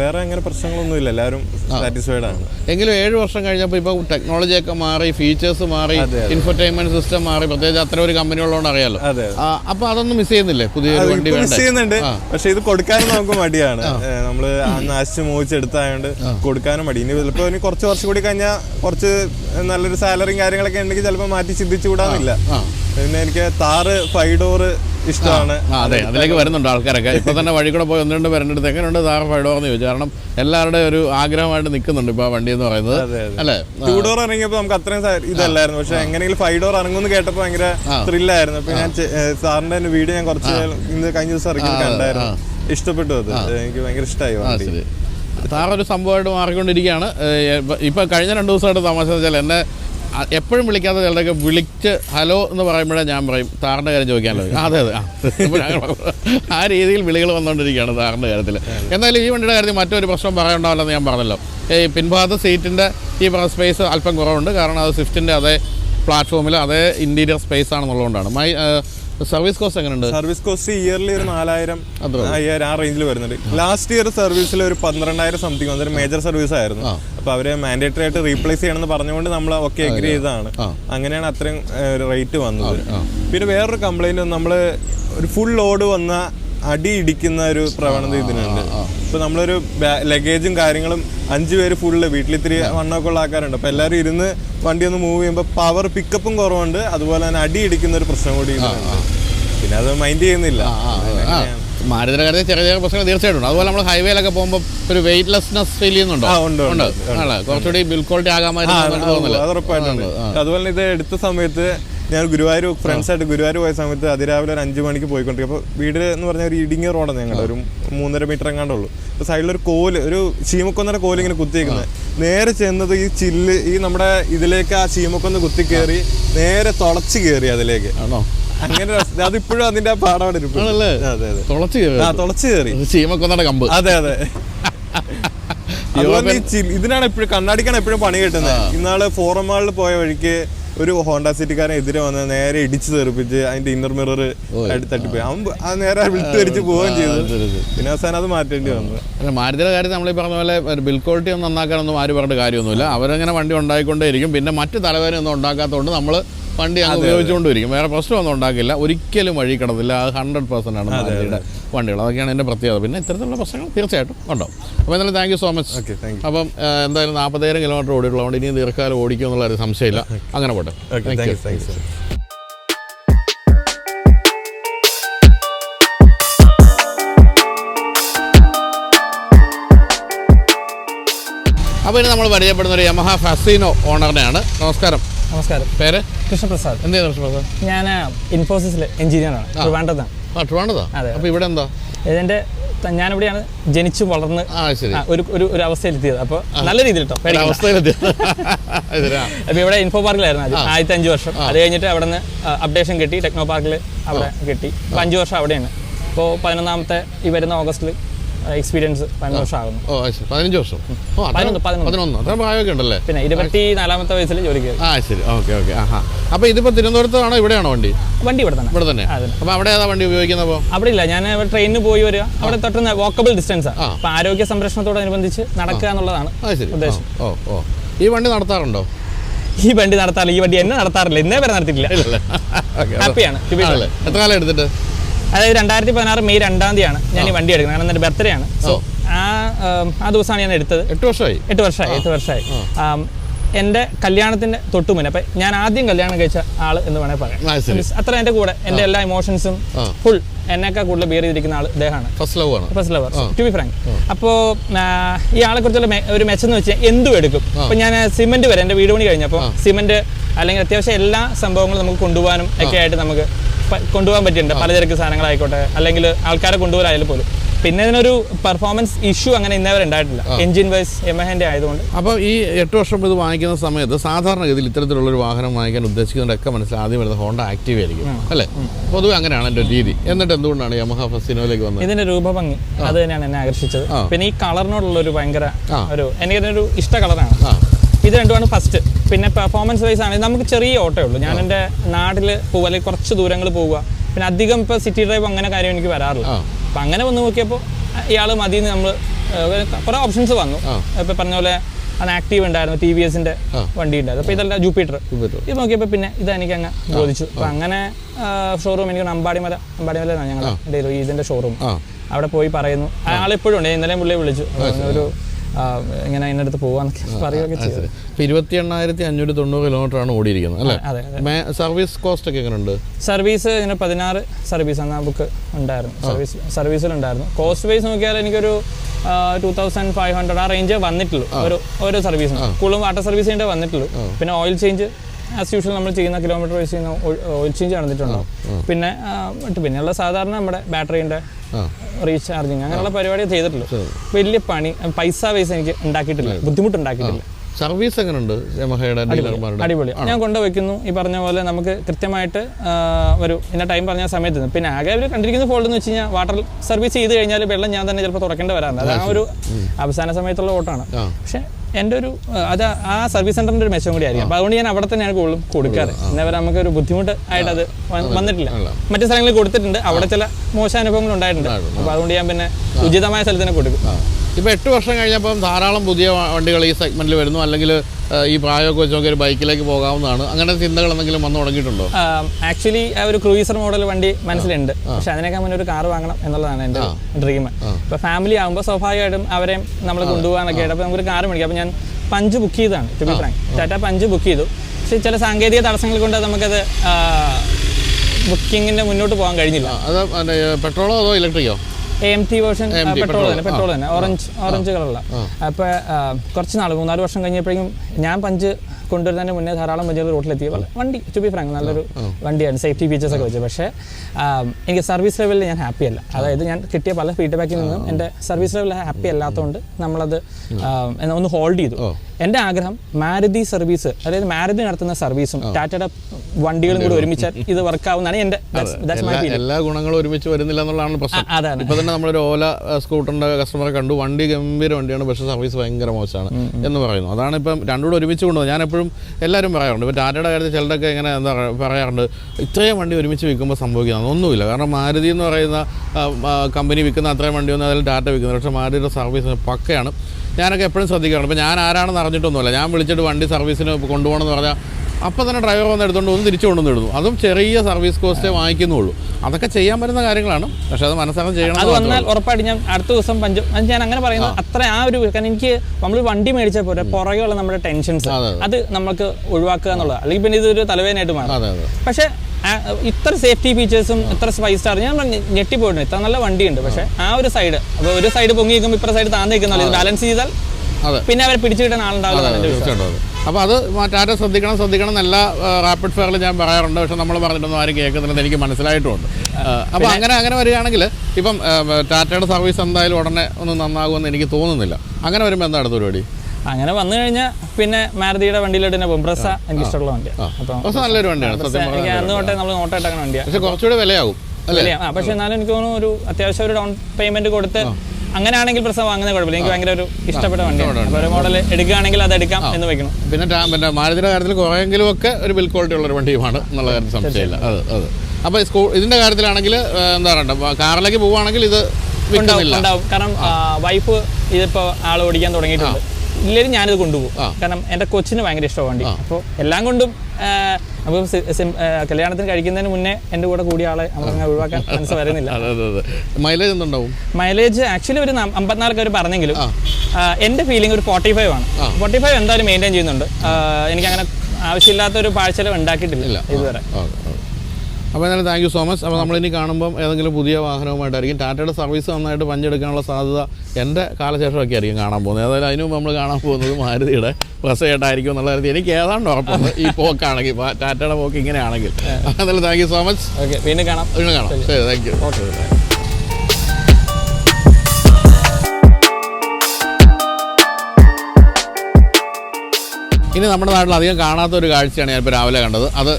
വേറെ അങ്ങനെ പ്രശ്നങ്ങളൊന്നും ഇല്ല എല്ലാവരും സാറ്റിസ്ഫൈഡ് ആണ്. എങ്കിലും ഏഴ് വർഷം കഴിഞ്ഞപ്പോൾ ഇപ്പൊ ടെക്നോളജി ഒക്കെ മാറി ഫീച്ചേഴ്സ് മാറി ഇൻഫർടൈൻമെന്റ് സിസ്റ്റം മാറി പ്രത്യേകിച്ച് അത്ര ഒരു കമ്പനി ഉള്ളതുകൊണ്ട് അറിയാലോ. അപ്പൊ അതൊന്നും മിസ് ചെയ്യുന്നില്ലേ? പുതിയ വണ്ടി മിസ് ചെയ്യുന്നുണ്ട്. പക്ഷെ ഇത് കൊടുക്കാനും നമുക്ക് മടിയാണ്. നമ്മൾ അന്ന് ആശിച്ച് മോഹിച്ചെടുത്തായോണ്ട് കൊടുക്കാനും മടി. ഇനി ചിലപ്പോ ഇനി കുറച്ച് വർഷം കൂടി കഴിഞ്ഞാൽ കുറച്ച് നല്ലൊരു സാലറിയും കാര്യങ്ങളൊക്കെ ഉണ്ടെങ്കിൽ ചിലപ്പോൾ മാറ്റി ചിന്തിച്ചു കൂടാനില്ല പിന്നെ എനിക്ക് താറ് ഫൈവ് ഡോർ ഇഷ്ടമാണ്. അതെ. അതിലേക്ക് വരുന്നുണ്ട് ആൾക്കാരൊക്കെ. ഇപ്പൊ തന്നെ വഴി കൂടെ പോയി ഒന്ന് രണ്ട് പേരുടെ എങ്ങനെയുണ്ട് താർ ഡോർ എന്ന് ചോദിച്ചു. കാരണം എല്ലാവരുടെയും ഒരു ആഗ്രഹമായിട്ട് നിൽക്കുന്നുണ്ട് ഇപ്പൊ ആ വണ്ടി എന്ന് പറയുന്നത്. അല്ലേ? ടൂ ഡോർ ഇറങ്ങിയപ്പോ നമുക്ക് അത്രയും ഇതല്ലായിരുന്നു. പക്ഷെ എങ്ങനെയെങ്കിലും ഫൈവ് ഡോർ ഇറങ്ങുമെന്ന് കേട്ടപ്പോ ഭയങ്കര ത്രില്ലായിരുന്നു അപ്പൊ ഞാൻ സാറിന്റെ വീട് വീഡിയോ ഞാൻ കുറച്ച് ഇന്ന് കഴിഞ്ഞ ദിവസം ഇറങ്ങി കണ്ടായിരുന്നു. ഇഷ്ടപ്പെട്ടു അത്. എനിക്ക് ഭയങ്കര ഇഷ്ടമായി താറൊരു വണ്ടി. സംഭവമായിട്ട് മാറിക്കൊണ്ടിരിക്കുകയാണ്. ഇപ്പം കഴിഞ്ഞ രണ്ട് ദിവസമായിട്ട് തമാശ വെച്ചാൽ എന്നെ എപ്പോഴും വിളിക്കാത്ത ചിലരൊക്കെ വിളിച്ച് ഹലോ എന്ന് പറയുമ്പോഴേ ഞാൻ പറയും താറിന്റെ കാര്യം ചോദിക്കാമല്ലോ ആ, അതെ അതെ. ആ രീതിയിൽ വിളികൾ വന്നുകൊണ്ടിരിക്കുകയാണ് താറിന്റെ കാര്യത്തിൽ എന്നാലും ഈ വണ്ടിയുടെ കാര്യത്തിൽ മറ്റൊരു പ്രശ്നം പറയണ്ടാവില്ലെന്ന് ഞാൻ പറഞ്ഞല്ലോ. ഈ പിൻഭാഗത്ത് സീറ്റിന്റെ ഈ സ്പേസ് അല്പം കുറവുണ്ട്. കാരണം അത് സ്വിഫ്റ്റിന്റെ അതേ പ്ലാറ്റ്ഫോമിൽ അതേ ഇന്റീരിയർ സ്പേസ് ആണെന്നുള്ളതുകൊണ്ടാണ്. മൈ സർവീസ് കോസ്റ്റ് എങ്ങനെയുണ്ട് സർവീസ് കോസ്റ്റ് ഇയർലി ഒരു നാലായിരം അയ്യായിരം ആ റേഞ്ചിൽ വരുന്നുണ്ട്. ലാസ്റ്റ് ഇയർ സർവീസിൽ ഒരു പന്ത്രണ്ടായിരം സംതിങ് വന്നൊരു മേജർ സർവീസ് ആയിരുന്നു. അപ്പൊ അവർ മാൻഡേറ്ററി ആയിട്ട് റീപ്ലേസ് ചെയ്യണമെന്ന് പറഞ്ഞുകൊണ്ട് നമ്മൾ ഒക്കെ അഗ്രി ചെയ്തതാണ്. അങ്ങനെയാണ് അത്രയും റേറ്റ് വന്നത്. പിന്നെ വേറൊരു കംപ്ലൈന്റ് നമ്മൾ ഒരു ഫുൾ ലോഡ് വന്ന അടി ഇടിക്കുന്ന ഒരു പ്രവണത ഇതിനുണ്ട്. ഇപ്പൊ നമ്മളൊരു ലഗേജും കാര്യങ്ങളും അഞ്ചു പേര് ഫുള്ള് വീട്ടിൽ ഇത്തിരി വണ്ണമൊക്കെ ഉള്ള ആൾക്കാരുണ്ട്. അപ്പൊ എല്ലാവരും ഇരുന്ന് വണ്ടി ഒന്ന് മൂവ് ചെയ്യുമ്പോൾ പവർ പിക്കപ്പും കുറവുണ്ട്. അതുപോലെ തന്നെ അടി ഇടിക്കുന്ന ഒരു പ്രശ്നം കൂടി പിന്നെ അത് മൈൻഡ് ചെയ്യുന്നില്ല. മാരുതിയുടെ കാര്യത്തിൽ ചെറിയ ചെറിയ പ്രശ്നങ്ങൾ തീർച്ചയായിട്ടും ഉണ്ട്. അതുപോലെ നമ്മൾ ഹൈവേയിലൊക്കെ പോകുമ്പോൾ ഒരു വെയിറ്റ്ലെസ്നെസ് ഫീൽ ചെയ്യുന്നുണ്ടോ? ഉണ്ട് കുറച്ചുകൂടി ബിൽ ക്വാളിറ്റി ആകാൻ തോന്നുന്നില്ല? അതുപോലെ ഇത് എടുത്ത സമയത്ത് ഞാൻ ഗുരുവായൂർ ഫ്രണ്ട്സ് ആയിട്ട് ഗുരുവായൂർ പോയ സമയത്ത് അതിരാവിലെ ഒരു അഞ്ചു മണിക്ക് പോയിക്കൊണ്ടിരിക്കും. അപ്പോൾ വീട് എന്ന് പറഞ്ഞ ഒരു ഇടുങ്ങിയ റോഡാണ് ഞങ്ങളുടെ ഒരു മൂന്നര മീറ്റർ എങ്ങാണ്ടുള്ളൂ അപ്പോൾ സൈഡിലൊരു കോൽ ഒരു ചീമക്കൊന്നര കോൽ ഇങ്ങനെ കുത്തിയേക്കുന്നത് നേരെ ചെന്നത് ഈ ചില്ല് ഈ നമ്മുടെ ഇതിലേക്ക് ആ ചീമക്കൊന്ന് കുത്തി കയറി നേരെ തുളച്ച് കയറി അതിലേക്ക്. ആണോ? അങ്ങനെ അതിപ്പോഴും അതിന്റെ ആ അതെ തുളച്ച് ആ തുളച്ച് കയറി ചീമക്കൊന്നര കമ്പ്. അതെ അതെ. ഇതിനാണ് എപ്പോഴും കണ്ണാടിക്കാണ് എപ്പോഴും പണി കിട്ടുന്നത് ഇന്നാൾ ഫോറം മാളിൽ പോയ വഴിക്ക് ഒരു ഹോണ്ട സിറ്റിക്കാരൻ എതിരെ വന്ന് നേരെ ഇടിച്ചു തെറിപ്പിച്ച് അതിന്റെ ഇന്നർ മിറർ തട്ടിപ്പോയി. അവൻ ആ നേരെ വിളിച്ചു ധരിച്ച് പോവുകയും ചെയ്തു. പിന്നെ അവസാനം അത് മാറ്റേണ്ടി വന്നു. മാരുതിയുടെ കാര്യം നമ്മൾ ഈ പറഞ്ഞ പോലെ ഒരു ബിൽ ക്വാളിറ്റി ഒന്നും നന്നാക്കാനൊന്നും ആരും പറഞ്ഞ കാര്യമൊന്നുമില്ല. അവരങ്ങനെ വണ്ടി ഉണ്ടായിക്കൊണ്ടേയിരിക്കും. പിന്നെ മറ്റു തലവേദന ഒന്നും ഉണ്ടാക്കാത്തതുകൊണ്ട് നമ്മൾ വണ്ടി അങ്ങ് ഉപയോഗിച്ചുകൊണ്ടിരിക്കും. വേറെ പ്രശ്നമൊന്നും ഉണ്ടാക്കില്ല. ഒരിക്കലും വഴി കിടന്നില്ല. അത് ഹൺഡ്രഡ് പെർസെന്റ് ആണ് മാരുതിയുടെ വണ്ടികൾ. അതൊക്കെയാണ് എന്റെ പ്രത്യേകത. പിന്നെ ഇത്തരത്തിലുള്ള പ്രശ്നങ്ങൾ തീർച്ചയായിട്ടും ഉണ്ടാവും അപ്പോൾ എന്തായാലും thank you so much okay thank അപ്പം എന്തായാലും നാൽപ്പത്തേഴ് കിലോമീറ്റർ ഓടിയിട്ടുള്ളതുകൊണ്ട് ഇനി ദീർഘകാലം ഓടിക്കും എന്നുള്ള ഒരു സംശയമില്ല. അങ്ങനെ പോട്ടെ. താങ്ക് യു താങ്ക് യു അപ്പോൾ ഇനി നമ്മൾ പരിചയപ്പെടുന്ന ഒരു യമഹ ഫസീനോ ഓണറിനെയാണ് നമസ്കാരം. നമസ്കാരം. പേര്? കൃഷ്ണപ്രസാദ്. എന്ത് ചെയ്യുന്നു പ്രസാദ് ഞാൻ ഇൻഫോസിസിലെ എഞ്ചിനീയറാണ്. ട്രിവാൻഡ്രത്താണ്. ആ അതെ. അപ്പോൾ ഇവിടെ എന്താ ഇതിന്റെ ഞാനിവിടെയാണ് ജനിച്ചു വളർന്ന് ഒരു ഒരു ഒരു അവസ്ഥയിലെത്തിയത്. അപ്പോൾ നല്ല രീതിയിൽ കേട്ടോ പേടിക്കണ്ട. അവസ്ഥയിലെത്തി ശരിയാ അപ്പോൾ ഇവിടെ ഇൻഫോ പാർക്കിലായിരുന്നു അത് ആദ്യത്തെ അഞ്ച് വർഷം. അത് കഴിഞ്ഞിട്ട് അവിടെ നിന്ന് അപ്ഡേഷൻ കിട്ടി. ടെക്നോ പാർക്കിൽ അവിടെ കിട്ടി. അപ്പോൾ അഞ്ച് വർഷം അവിടെയാണ്. ഇപ്പോൾ പതിനൊന്നാമത്തെ ഈ വരുന്ന ഓഗസ്റ്റിൽ എക്സ്പീരിയൻസ് പതിനൊന്ന് വർഷം ആകുന്നു ഓ ശരി. പതിനഞ്ച് വർഷം. ഓ പതിനൊന്ന്, പതിനൊന്ന്. അത്ര പ്രായമൊക്കെ ഉണ്ടല്ലേ? പിന്നെ ഇരുപത്തി നാലാമത്തെ വയസ്സിൽ ജോലിക്ക് ആ ശരി. Okay okay. ആ അപ്പോൾ ഇതിപ്പോൾ തിരുവനന്തപുരത്താണോ ഇവിടെയാണോ വണ്ടി? വണ്ടി ഇവിടെ തന്നെ. ഇവിടെ തന്നെ. അപ്പോൾ അവിടെ ഏതാ വണ്ടി ഉപയോഗിക്കുന്നപ്പോൾ അവിടെ ഇല്ല. ഞാൻ ട്രെയിനിന് പോയി വരിക. അവിടെ തൊട്ടുന്ന വോക്കബിൾ ഡിസ്റ്റൻസ് ആണ്. അപ്പോൾ ആരോഗ്യ സംരക്ഷണത്തോടനുബന്ധിച്ച് നടക്കുക എന്നുള്ളതാണ് ആ ശരി. ഉദ്ദേശം. ഓ ഓ. ഈ വണ്ടി നടത്താറുണ്ടോ? ഈ വണ്ടി നടത്താറില്ല. ഈ വണ്ടി എന്നെ നടത്താറില്ല. ഇന്നേ വരെ നടത്തിയിട്ടില്ല. ഹാപ്പിയാണ് എത്ര കാലം എടുത്തിട്ട്? അതായത് രണ്ടായിരത്തി പതിനാറ് മെയ് രണ്ടാം തീയതിയാണ് ഞാൻ ഈ വണ്ടി എടുക്കുന്നത്. കാരണം എന്റെ ബർത്ത്ഡേ ആണ്. സോ ആ ആ ദിവസമാണ് ഞാൻ എടുത്തത്. എട്ട് വർഷമായി? എട്ട് വർഷമായി എട്ട് വർഷമായി. എന്റെ എന്റെ കല്യാണത്തിന്റെ തൊട്ടു മുന്നേ അപ്പം ഞാൻ ആദ്യം കല്യാണം കഴിച്ച ആൾ എന്ന് വേണേ പറയാം. അത്ര എന്റെ കൂടെ എന്റെ എല്ലാ ഇമോഷൻസും ഫുൾ എന്നേക്കാൾ കൂടുതൽ ബിയർ ചെയ്തിരിക്കുന്ന ആൾ ഇദ്ദേഹമാണ്. ഫസ്റ്റ് ലവ് ആണ്. First lover to be frank അപ്പോ ഈ ആളെ കുറിച്ചുള്ള ഒരു മെച്ചം എന്ന് വെച്ചാൽ എന്തും എടുക്കും. അപ്പോൾ ഞാൻ സിമെന്റ് വരെ എന്റെ വീട് പണി കഴിഞ്ഞപ്പോൾ സിമെന്റ് അല്ലെങ്കിൽ അത്യാവശ്യം എല്ലാ സംഭവങ്ങളും നമുക്ക് കൊണ്ടുപോകാനും ഒക്കെ ആയിട്ട് നമുക്ക് കൊണ്ടുപോകാൻ പറ്റിയിട്ടുണ്ട്. പലചരക്ക് സാധനങ്ങളായിക്കോട്ടെ അല്ലെങ്കിൽ ആൾക്കാരെ കൊണ്ടുപോകാനായാലും പോലും. പിന്നെ ഇതിനൊരു പെർഫോമൻസ് ഇഷ്യൂ അങ്ങനെ ഇന്നേ വരെ ഉണ്ടായിട്ടില്ല. എഞ്ചിൻ വൈസ് എമഹന്റെ ആയതുകൊണ്ട്. അപ്പോൾ ഈ എട്ട് വർഷം ഇത് വാങ്ങിക്കുന്ന സമയത്ത് സാധാരണഗതിയിൽ ഇത്തരത്തിലുള്ളൊരു വാഹനം വാങ്ങിക്കാൻ ഉദ്ദേശിക്കുന്നതൊക്കെ മനസ്സിൽ ആദ്യം വരുന്നത് ഹോണ്ട ആക്റ്റീവ് ആയിരിക്കും അല്ലേ? പൊതുവെ അങ്ങനെയാണ് എന്റെ രീതി. എന്നിട്ട് എന്തുകൊണ്ടാണ് യമഹ ഫസിനോയിലേക്ക് വന്നത്? ഇതിന്റെ രൂപഭംഗി അത് തന്നെയാണ് എന്നെ ആകർഷിച്ചത്. പിന്നെ ഈ കളറിനോടുള്ള ഒരു ഭയങ്കര. ഒരു എനിക്കതിനൊരു ഇഷ്ട കളറാണ് ഇത് രണ്ടുമാണ് ഫസ്റ്റ് പിന്നെ പെർഫോമൻസ് വൈസ് ആണെങ്കിൽ നമുക്ക് ചെറിയ ഓട്ടേ ഉള്ളൂ. ഞാൻ എന്റെ നാട്ടിൽ പോകുക അല്ലെങ്കിൽ കുറച്ച് ദൂരങ്ങൾ പോവുക. പിന്നെ അധികം ഇപ്പോൾ സിറ്റി ഡ്രൈവ് അങ്ങനെ കാര്യം എനിക്ക് വരാറില്ല. അപ്പം അങ്ങനെ വന്ന് നോക്കിയപ്പോൾ ഇയാൾ മതി എന്ന് നമ്മൾ കുറേ ഓപ്ഷൻസ് വന്നു. ഇപ്പം പറഞ്ഞ പോലെ അന്ന് ആക്റ്റീവ് ഉണ്ടായിരുന്നു ടി വി എസിന്റെ വണ്ടി ഉണ്ടായിരുന്നു. അപ്പോൾ ഇതല്ല ജൂപ്പിറ്റർ ജൂപ്പിറ്റർ ഇത് നോക്കിയപ്പോൾ പിന്നെ ഇത് എനിക്ക് അങ്ങ് ബോധിച്ചു അപ്പം അങ്ങനെ ഷോറൂം എനിക്ക് അമ്പാടിമല അമ്പാടിമല ഞങ്ങൾ ഇതിന്റെ ഷോറൂം അവിടെ പോയി പറയുന്നു. ആളിപ്പോഴും ഉണ്ട്. ഇന്നലെയും പുള്ളിയെ വിളിച്ചു. ഒരു ഇങ്ങനെ അതിന്റെ അടുത്ത് പോകാന്നൊക്കെ പറയുകയൊക്കെ ചെയ്തു. ഇപ്പോൾ ഇരുപത്തി എണ്ണായിരത്തി അഞ്ഞൂറ്റി തൊണ്ണൂറ് കിലോമീറ്റർ ആണ് ഓടിയിരിക്കുന്നത് അല്ലേ? സർവീസ് കോസ്റ്റ് ഒക്കെ എങ്ങനെയുണ്ട്? സർവീസ് ഇങ്ങനെ പതിനാറ് സർവീസ് ആണ് ആ ബുക്ക് ഉണ്ടായിരുന്നു. സർവീസ് സർവീസിലുണ്ടായിരുന്നു. കോസ്റ്റ് വൈസ് നോക്കിയാൽ എനിക്കൊരു ടൂ തൗസൻഡ് ഫൈവ് ഹൺഡ്രഡ് ആ റേഞ്ച് വന്നിട്ടുള്ളൂ. ഒരു ഓരോ സർവീസിന് കൂളും വാട്ടർ സർവീസ് ചെയ്യേണ്ടത് വന്നിട്ടുള്ളൂ. പിന്നെ ഓയിൽ ചേഞ്ച് ആസ് യൂഷ്വൽ നമ്മൾ ചെയ്യുന്ന കിലോമീറ്റർ വൈസ് ചെയ്യുന്ന ഓയിൽ ചേഞ്ച് നടന്നിട്ടുണ്ടാവും. പിന്നെ പിന്നെയുള്ള സാധാരണ നമ്മുടെ ബാറ്ററീന്റെ റീചാർജിങ് അങ്ങനെയുള്ള പരിപാടി ചെയ്തിട്ടുള്ളൂ വലിയ പണി പൈസ പൈസ എനിക്ക് ഉണ്ടാക്കിയിട്ടില്ല. ബുദ്ധിമുട്ടുണ്ടാക്കിയിട്ടില്ല. സർവീസ് എങ്ങനെയുണ്ട് യമഹയുടെ ഡീലർമാരുടെ? അടിപൊളി. ഞാൻ കൊണ്ടുവയ്ക്കുന്നു. ഈ പറഞ്ഞ പോലെ നമുക്ക് കൃത്യമായിട്ട് ഒരു ഇന്ന ടൈം പറഞ്ഞ സമയത്ത് പിന്നെ ആകെ അവർ കണ്ടിരിക്കുന്ന ഫോൾഡ് എന്ന് വെച്ച് കഴിഞ്ഞാൽ വാട്ടർ സർവീസ് ചെയ്ത് കഴിഞ്ഞാൽ വെള്ളം ഞാൻ തന്നെ ചിലപ്പോൾ തുറക്കേണ്ടി വരാറുണ്ട് അത് ആ ഒരു അവസാന സമയത്തുള്ള ഓട്ടാണ് പക്ഷേ എന്റെ ഒരു അത് ആ സർവീസ് സെന്ററിന്റെ ഒരു മെച്ചം കൂടി ആയിരിക്കും. അപ്പോൾ അതുകൊണ്ട് ഞാൻ അവിടെ തന്നെയാണ് കൂടുതലും കൊടുക്കാറ്. എന്നാൽ വരെ നമുക്ക് ഒരു ബുദ്ധിമുട്ട് ആയിട്ട് അത് വന്നിട്ടില്ല. മറ്റു സ്ഥലങ്ങളിൽ കൊടുത്തിട്ടുണ്ട്. അവിടെ ചില മോശം അനുഭവങ്ങൾ ഉണ്ടായിട്ടുണ്ട്. അപ്പോൾ അതുകൊണ്ട് ഞാൻ പിന്നെ ഉചിതമായ സ്ഥലത്തിന് കൊടുക്കും. ഇപ്പോൾ എട്ട് വർഷം കഴിഞ്ഞപ്പം ധാരാളം പുതിയ വണ്ടികൾ ഈ സെഗ്മെന്റിൽ വരുന്നു. അല്ലെങ്കിൽ ഈ പ്രായമൊക്കെ വെച്ച് നോക്കി ഒരു ബൈക്കിലേക്ക് പോകാവുന്നതാണ്. അങ്ങനെ ചിന്തകൾ എന്തെങ്കിലും വന്നു തുടങ്ങിയിട്ടുണ്ടോ? ആക്ച്വലി ആ ഒരു ക്രൂയിസർ മോഡൽ വണ്ടി മനസ്സിലുണ്ട്. പക്ഷെ അതിനേക്കാൾ മുന്നേ ഒരു കാർ വാങ്ങണം എന്നുള്ളതാണ് എന്റെ ഡ്രീം ഇപ്പോൾ ഫാമിലി ആകുമ്പോൾ സ്വാഭാവികമായിട്ടും അവരെ നമ്മൾ കൊണ്ടുപോകാനൊക്കെ ആയിട്ട് അപ്പോൾ നമുക്കൊരു കാർ മേടിക്കാം. അപ്പോൾ ഞാൻ പഞ്ച് ബുക്ക് ചെയ്തതാണ് to be frank Tata Punch book ചെയ്തു. പക്ഷേ ചില സാങ്കേതിക തടസ്സങ്ങൾ കൊണ്ട് നമുക്കത് ബുക്കിങ്ങിന്റെ മുന്നോട്ട് പോകാൻ കഴിഞ്ഞില്ല. അത് പെട്രോളോ അതോ ഇലക്ട്രിക്കോ എ ടി വേർഷൻ പെട്രോൾ. തന്നെ പെട്രോൾ തന്നെ ഓറഞ്ച് ഓറഞ്ച് കളറുള്ള അപ്പോൾ കുറച്ച് നാൾ മൂന്നാൽ വർഷം കഴിഞ്ഞപ്പോഴേക്കും ഞാൻ പഞ്ച് കൊണ്ടുവരുന്നതിന് മുന്നേ ധാരാളം പഞ്ചുകൾ റോട്ടിലെത്തി. വണ്ടി ടു ബി ഫ്രാങ്ക് നല്ലൊരു വണ്ടിയാണ് സേഫ്റ്റി ഫീച്ചേഴ്സ് ഒക്കെ വെച്ച്. പക്ഷേ എനിക്ക് സർവീസ് ലെവലിൽ ഞാൻ ഹാപ്പി അല്ല. അതായത് ഞാൻ കിട്ടിയ പല ഫീഡ്ബാക്കിൽ നിന്നും എന്റെ സർവീസ് ലെവൽ ഹാപ്പി അല്ലാത്തതുകൊണ്ട് നമ്മളത് ഒന്ന് ഹോൾഡ് ചെയ്തു. എന്റെ ആഗ്രഹം മാരുതി സർവീസ് അതായത് മാരുതി നടത്തുന്ന സർവീസും ടാറ്റയുടെ വണ്ടികളും കൂടി ഒരുമിച്ച് ഇത് വർക്ക് ആവുന്നതാണ് എന്റെ എല്ലാ ഗുണങ്ങളും ഒരുമിച്ച് വരുന്നില്ല എന്നുള്ളതാണ് പ്രശ്നം. അതാണ്. ഇപ്പൊ തന്നെ നമ്മളൊരു ഓല സ്കൂട്ടറിന്റെ കസ്റ്റമറെ കണ്ടു. വണ്ടി ഗംഭീര വണ്ടിയാണ് പക്ഷേ സർവീസ് ഭയങ്കര മോശമാണ് എന്ന് പറയുന്നു. അതാണ് ഇപ്പം രണ്ടുകൂടെ ഒരുമിച്ച് കൊണ്ടുപോകുന്നത് ഞാൻ എപ്പോഴും എല്ലാവരും പറയാറുണ്ട്. ഇപ്പോൾ ടാറ്റയുടെ കാര്യത്തിൽ ചിലരൊക്കെ ഇങ്ങനെ എന്താ പറയാറുണ്ട്. ഇത്രയും വണ്ടി ഒരുമിച്ച് വിൽക്കുമ്പോൾ സംഭവിക്കുന്നത് ഒന്നുമില്ല. കാരണം മാരുതി എന്ന് പറയുന്ന കമ്പനി വിൽക്കുന്ന അത്രയും വണ്ടിയൊന്നും അതിൽ ഡാറ്റ വിൽക്കുന്നത് പക്ഷേ മാരുതിയുടെ സർവീസ് പക്കയാണ്. ഞാനൊക്കെ എപ്പോഴും ശ്രദ്ധിക്കാറുണ്ട്. അപ്പോൾ ഞാൻ ആരാണെന്ന് അറിഞ്ഞിട്ടൊന്നുമില്ല. ഞാൻ വിളിച്ചിട്ട് വണ്ടി സർവീസിന് കൊണ്ടുപോകണമെന്ന് പറഞ്ഞാൽ അപ്പോൾ തന്നെ ഡ്രൈവർ വന്ന് എടുത്തുകൊണ്ട് ഒന്ന് തിരിച്ചു കൊണ്ടുവന്ന് ഇടുന്നു. അതും ചെറിയ സർവീസ് കോസ്റ്റേ വാങ്ങിക്കുന്നുള്ളൂ. അതൊക്കെ ചെയ്യാൻ പറ്റുന്ന കാര്യങ്ങളാണ്. പക്ഷേ അത് മനസ്സിലാക്കാൻ ചെയ്യണം അത് വന്നാൽ ഉറപ്പായിട്ട് ഞാൻ അടുത്ത ദിവസം പഞ്ചു ഞാൻ അങ്ങനെ പറയുന്നത് അത്ര ആ ഒരു കാരണം എനിക്ക് നമ്മൾ വണ്ടി മേടിച്ചാൽ പോലെ പുറകെയുള്ള നമ്മുടെ ടെൻഷൻസ് അത് നമുക്ക് ഒഴിവാക്കുക എന്നുള്ളത്. അല്ലെങ്കിൽ പിന്നെ ഇതൊരു തലവേദനയായിട്ട് മാറും. പക്ഷേ ഇത്ര സേഫ്റ്റി ഫീച്ചേഴ്സും ഇത്ര ഫൈവ് സ്റ്റാർ ഞാൻ ഞെട്ടിപ്പോയിട്ടുണ്ട്. ഇത്ര നല്ല വണ്ടിയുണ്ട്. പക്ഷേ ആ ഒരു സൈഡ് അപ്പോൾ ഒരു സൈഡ് പൊങ്ങി നിൽക്കുമ്പോൾ ഇപ്പുറ സൈഡ് താന്ന് നിൽക്കുന്നുള്ളൂ ഇത് ബാലൻസ് ചെയ്താൽ പിന്നെ അവരെ പിടിച്ചു കിട്ടാൻ ആളുണ്ടാവില്ല അപ്പോൾ അത് ടാറ്റ ശ്രദ്ധിക്കണം ശ്രദ്ധിക്കണം നല്ല റാപ്പിഡ് ഫയറിൽ ഞാൻ പറയാറുണ്ട്. പക്ഷെ നമ്മൾ പറഞ്ഞിട്ടൊന്നും ആരും കേൾക്കുന്നില്ലെന്ന് എനിക്ക് മനസ്സിലായിട്ടുമുണ്ട്. അപ്പോൾ അങ്ങനെ അങ്ങനെ വരികയാണെങ്കിൽ ഇപ്പം ടാറ്റയുടെ സർവീസ് എന്തായാലും ഉടനെ ഒന്ന് നന്നാകുമെന്ന് എനിക്ക് തോന്നുന്നില്ല. അങ്ങനെ വരുമ്പോൾ എന്താ അടുത്ത പരിപാടി? അങ്ങനെ വന്നു കഴിഞ്ഞാൽ പിന്നെ മാരുതിയുടെ വണ്ടിയിലോട്ട് തന്നെ പോകും. ബ്രസ എനിക്ക് ഇഷ്ടമുള്ള വണ്ടിയാണ് നല്ലൊരു വണ്ടിയാണ് എനിക്ക് അന്ന് തൊട്ടേ നമ്മൾ നോട്ടായിട്ടാക്കുന്ന വണ്ടിയാണ് പക്ഷെ കുറച്ചുകൂടെ വിലയാകും വിലയാണ് പക്ഷെ എന്നാലും എനിക്ക് തോന്നുന്നു ഒരു അത്യാവശ്യം ഒരു ഡൗൺ പേയ്മെന്റ് കൊടുത്ത് അങ്ങനെയാണെങ്കിൽ പ്രസവം വാങ്ങുന്ന കുഴപ്പമില്ല. എനിക്ക് ഭയങ്കര ഒരു ഇഷ്ടപ്പെട്ട വണ്ടിയാണ് ഒരു മോഡൽ എടുക്കുകയാണെങ്കിൽ അത് എടുക്കാം എന്ന് വെക്കണം. പിന്നെ പിന്നെ മാരുതിയുടെ കാര്യത്തിൽ കുറെയെങ്കിലും ഒക്കെ ഒരു ബിൽ ക്വാളിറ്റി ഉള്ള ഒരു വണ്ടിയുമാണ് എന്നുള്ള കാര്യം സംശയമില്ല. അത് അത്. അപ്പോൾ സ്കൂൾ ഇതിന്റെ കാര്യത്തിലാണെങ്കിൽ എന്താ പറയുക കാറിലേക്ക് പോവുകയാണെങ്കിൽ ഇത് ഉണ്ടാവും ഉണ്ടാവും. കാരണം വൈഫ് ഇതിപ്പോ ആൾ ഓടിക്കാൻ തുടങ്ങിയിട്ടുണ്ട്. ഇല്ലെങ്കിൽ ഞാനിത് കൊണ്ടുപോകും. കാരണം എന്റെ കൊച്ചിന് ഭയങ്കര ഇഷ്ടമാണ് വണ്ടി. അപ്പോൾ എല്ലാം കൊണ്ടും നമുക്ക് കല്യാണത്തിന് കഴിക്കുന്നതിന് മുന്നേ എന്റെ കൂടെ കൂടിയ ആളെ ഒഴിവാക്കാൻ മനസ്സ് വരുന്നില്ല മൈലേജ് എന്തുണ്ടാവും? മൈലേജ് ആക്ച്വലി ഒരു അമ്പത്തിനാലൊക്കെ അവർ പറഞ്ഞെങ്കിലും എന്റെ എന്റെ ഫീലിംഗ് ഒരു ഫോർട്ടി ഫൈവ് ആണ്. ഫോർട്ടി ഫൈവ് എന്തായാലും മെയിന്റെയിൻ ചെയ്യുന്നുണ്ട്. എനിക്ക് അങ്ങനെ ആവശ്യമില്ലാത്ത ഒരു പാഴ്ചലവ് ഉണ്ടാക്കിയിട്ടില്ല ഇതുവരെ. അപ്പോൾ എന്നാലും താങ്ക് യു സോ മച്ച് അപ്പോൾ നമ്മളിനി കാണുമ്പം ഏതെങ്കിലും പുതിയ വാഹനവുമായിട്ടായിരിക്കും ടാറ്റയുടെ സർവീസ് നന്നായിട്ട് പഞ്ചെടുക്കാനുള്ള സാധ്യത എന്റെ കാലശേഷമൊക്കെ ആയിരിക്കും കാണാൻ പോകുന്നത്. ഏതായാലും അതിന് മുമ്പ് നമ്മൾ കാണാൻ പോകുന്നത് മാരുതിയുടെ ബസ്സായിട്ടായിരിക്കും എന്നുള്ള കാര്യത്തിൽ എനിക്ക് ഏതാണ്ട് ഉറപ്പുണ്ട്. ഈ പോക്കാണെങ്കിൽ ടാറ്റയുടെ പോക്ക് ഇങ്ങനെയാണെങ്കിൽ. എന്നാലും thank you so much okay വീണ്ടും കാണാം. വീണ്ടും കാണാം. ശരി. താങ്ക് യു ഇനി നമ്മുടെ നാട്ടിൽ അധികം കാണാത്ത ഒരു കാഴ്ചയാണ് ഞാനിപ്പോൾ രാവിലെ കണ്ടത്. അത്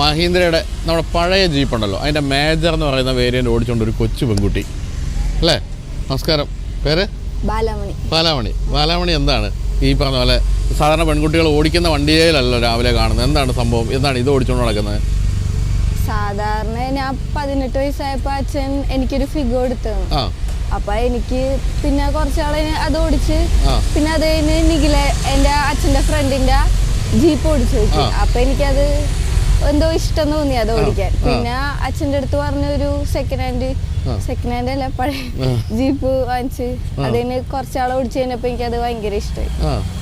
മഹീന്ദ്രയുടെ നമ്മുടെ പഴയ ജീപ്പ് ഉണ്ടല്ലോ. അതിന്റെ മേജർ എന്ന് പറയുന്ന വേരിയന്റ് ഓടിച്ചുകൊണ്ട് ഒരു കൊച്ചു പെൺകുട്ടി. അല്ലേ? നമസ്കാരം. പേര്? ബാലാമണി. ബാലാമണി. ബാലാമണി എന്താണ്? ഈ പറഞ്ഞ പോലെ സാധാരണ പെൺകുട്ടികൾ ഓടിക്കുന്ന വണ്ടിയിലല്ലോ രാവിലെ കാണുന്നത്. എന്താണ് സംഭവം? എന്താണ് ഇത് ഓടിച്ചുകൊണ്ട് നടക്കുന്നത്? സാധാരണ ഞാൻ പതിനെട്ട് വയസ്സായപ്പോ അച്ഛൻ എനിക്കൊരു ഫിഗോ എടുത്തു അപ്പൊ എനിക്ക് പിന്നെ കുറച്ചാളെ അത് ഓടിച്ച് പിന്നെ അത് കഴിഞ്ഞ് നിഖില എന്റെ അച്ഛന്റെ ഫ്രണ്ടിന്റെ ജീപ്പ് ഓടിച്ചു. അപ്പൊ എനിക്കത് എന്തോ ഇഷ്ടം തോന്നി അത് ഓടിക്കാൻ. പിന്നെ അച്ഛന്റെ അടുത്ത് പറഞ്ഞ ഒരു സെക്കൻഡ് ഹാൻഡ് സെക്കൻഡ് ഹാൻഡ് അല്ല പഴയ ജീപ്പ് വാങ്ങിച്ച്. അതിന് കുറച്ചാളെ ഓടിച്ചു കഴിഞ്ഞപ്പോ എനിക്കത് ഭയങ്കര ഇഷ്ടമായി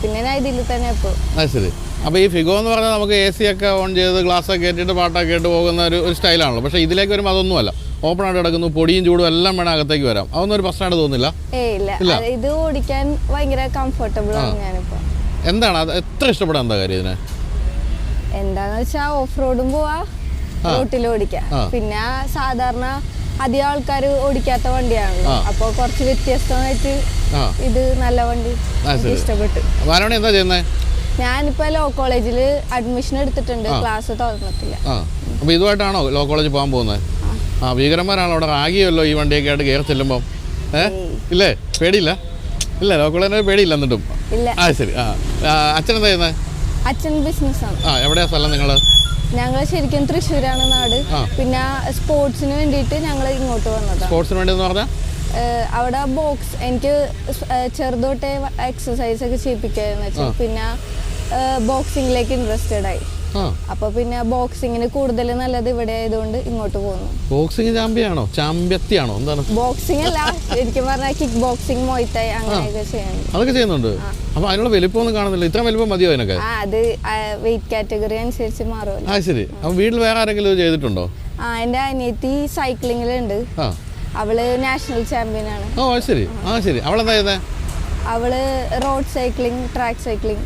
പിന്നെ ഞാൻ ഇതിൽ തന്നെ ഇപ്പൊ. അപ്പൊ ശരി. അപ്പോൾ ഈ ഫിഗോ എന്ന് പറഞ്ഞാൽ നമുക്ക് എ സി ഒക്കെ ഓൺ ചെയ്ത് ഗ്ലാസ് ഒക്കെ കയറ്റിയിട്ട് പാട്ടൊക്കെ കേട്ട് പോകുന്ന ഒരു ഒരു സ്റ്റൈലാണല്ലോ പക്ഷേ ഇതിലേക്ക് വരുമ്പോൾ അതൊന്നുമല്ല ഓപ്പൺ ആയിട്ട് കിടക്കുന്നു പൊടിയും ചൂടും എല്ലാം വേണം അകത്തേക്ക് വരാം. അതൊന്നും ഒരു പ്രശ്നമായിട്ട് തോന്നില്ല. ഇത് ഓടിക്കാൻ ഭയങ്കര കംഫർട്ടബിൾ ആണ് ഞാനിപ്പോ. എന്താണ്? അത് എത്ര ഇഷ്ടപ്പെടാൻ എന്താ കാര്യം ഇതിനെ? എന്താന്ന് വെച്ചാ ഓഫ് റോഡും പോവാ. റോട്ടിൽ ഓടിക്കാം. പിന്നെ സാധാരണ അധികം ആൾക്കാർ ഓടിക്കാത്ത വണ്ടിയാണല്ലോ. അപ്പൊ കുറച്ച് വ്യത്യസ്തമായിട്ട് ഇത് നല്ല വണ്ടി. ഇഷ്ടപ്പെട്ടു എന്താ ചെയ്യുന്നത് ഞാനിപ്പോ ലോ കോളേജിൽ അഡ്മിഷൻ എടുത്തിട്ടുണ്ട് ക്ലാസ് തുറന്നിട്ടില്ല. അപ്പൊ ഇതുമായിട്ടാണോ ലോ കോളേജിൽ പോകാൻ പോകുന്നത് ആ. ഭീകരന്മാരാണോ അവിടെ റാഗിയല്ലോ ഈ വണ്ടിയൊക്കെ ആയിട്ട് കയറി ചെല്ലുമ്പോൾ ഏഹ് ഇല്ലേ? പേടിയില്ല? ഇല്ല ലോ കോളേജിന് പേടിയില്ല എന്നിട്ടും. ആ ശരി. ആ, അച്ഛൻ എന്താ ചെയ്യുന്നത് അച്ഛൻ ബിസിനസ്സാണ് ആ എവിടെയാ സ്ഥലം നിങ്ങൾ ഞങ്ങൾ ശരിക്കും തൃശ്ശൂരാണ് നാട്. പിന്നെ സ്പോർട്സിന് വേണ്ടിയിട്ട് ഞങ്ങൾ ഇങ്ങോട്ട് വന്നതാണ് സ്പോർട്സിന് വേണ്ടി പറഞ്ഞാൽ അവിടെ ബോക്സ് എനിക്ക് ചെറുതോട്ടെ എക്സസൈസ് ഒക്കെ ചെയ്യിപ്പിക്കാന്ന് വെച്ചാൽ പിന്നെ ബോക്സിങ്ങിലേക്ക് ഇൻട്രസ്റ്റഡ് ആയി. അപ്പൊ പിന്നെ ബോക്സിങ്ങിന് കൂടുതൽ നല്ലത് ഇവിടെ ആയതുകൊണ്ട് ഇങ്ങോട്ട് പോകുന്നു ബോക്സിംഗ് ചാമ്പ്യാണോ ചാമ്പ്യത്തിയാണോ? എന്താണ്? ബോക്സിംഗ് അല്ല ശരിക്കും പറഞ്ഞാൽ കിക്ക് ബോക്സിംഗ് മോയിത്തായി അങ്ങനെയൊക്കെ ചെയ്യുന്നുണ്ട്. അതൊക്കെ ചെയ്യുന്നുണ്ട്. അപ്പൊ അതിനുള്ള വലിപ്പമൊന്നും കാണുന്നില്ല. ഇത്ര വലിപ്പം മതിയോ അതിനൊക്കെ? അത് വെയിറ്റ് കാറ്റഗറി അനുസരിച്ച് മാറുമല്ലോ. ആ ശരി. അപ്പൊ വീട്ടിൽ വേറെ ആരെങ്കിലും ചെയ്തിട്ടുണ്ടോ? ആ എന്റെ അനിയത്തി സൈക്ലിങ്ങിലുണ്ട് അവൾ നാഷണൽ ചാമ്പ്യൻ ആണ്. ഓ ശരി. ആ ശരി. അവളെന്താ ചെയ്യുന്നത് അവൾ റോഡ് സൈക്ലിംഗ് ട്രാക്ക് സൈക്ലിംഗ്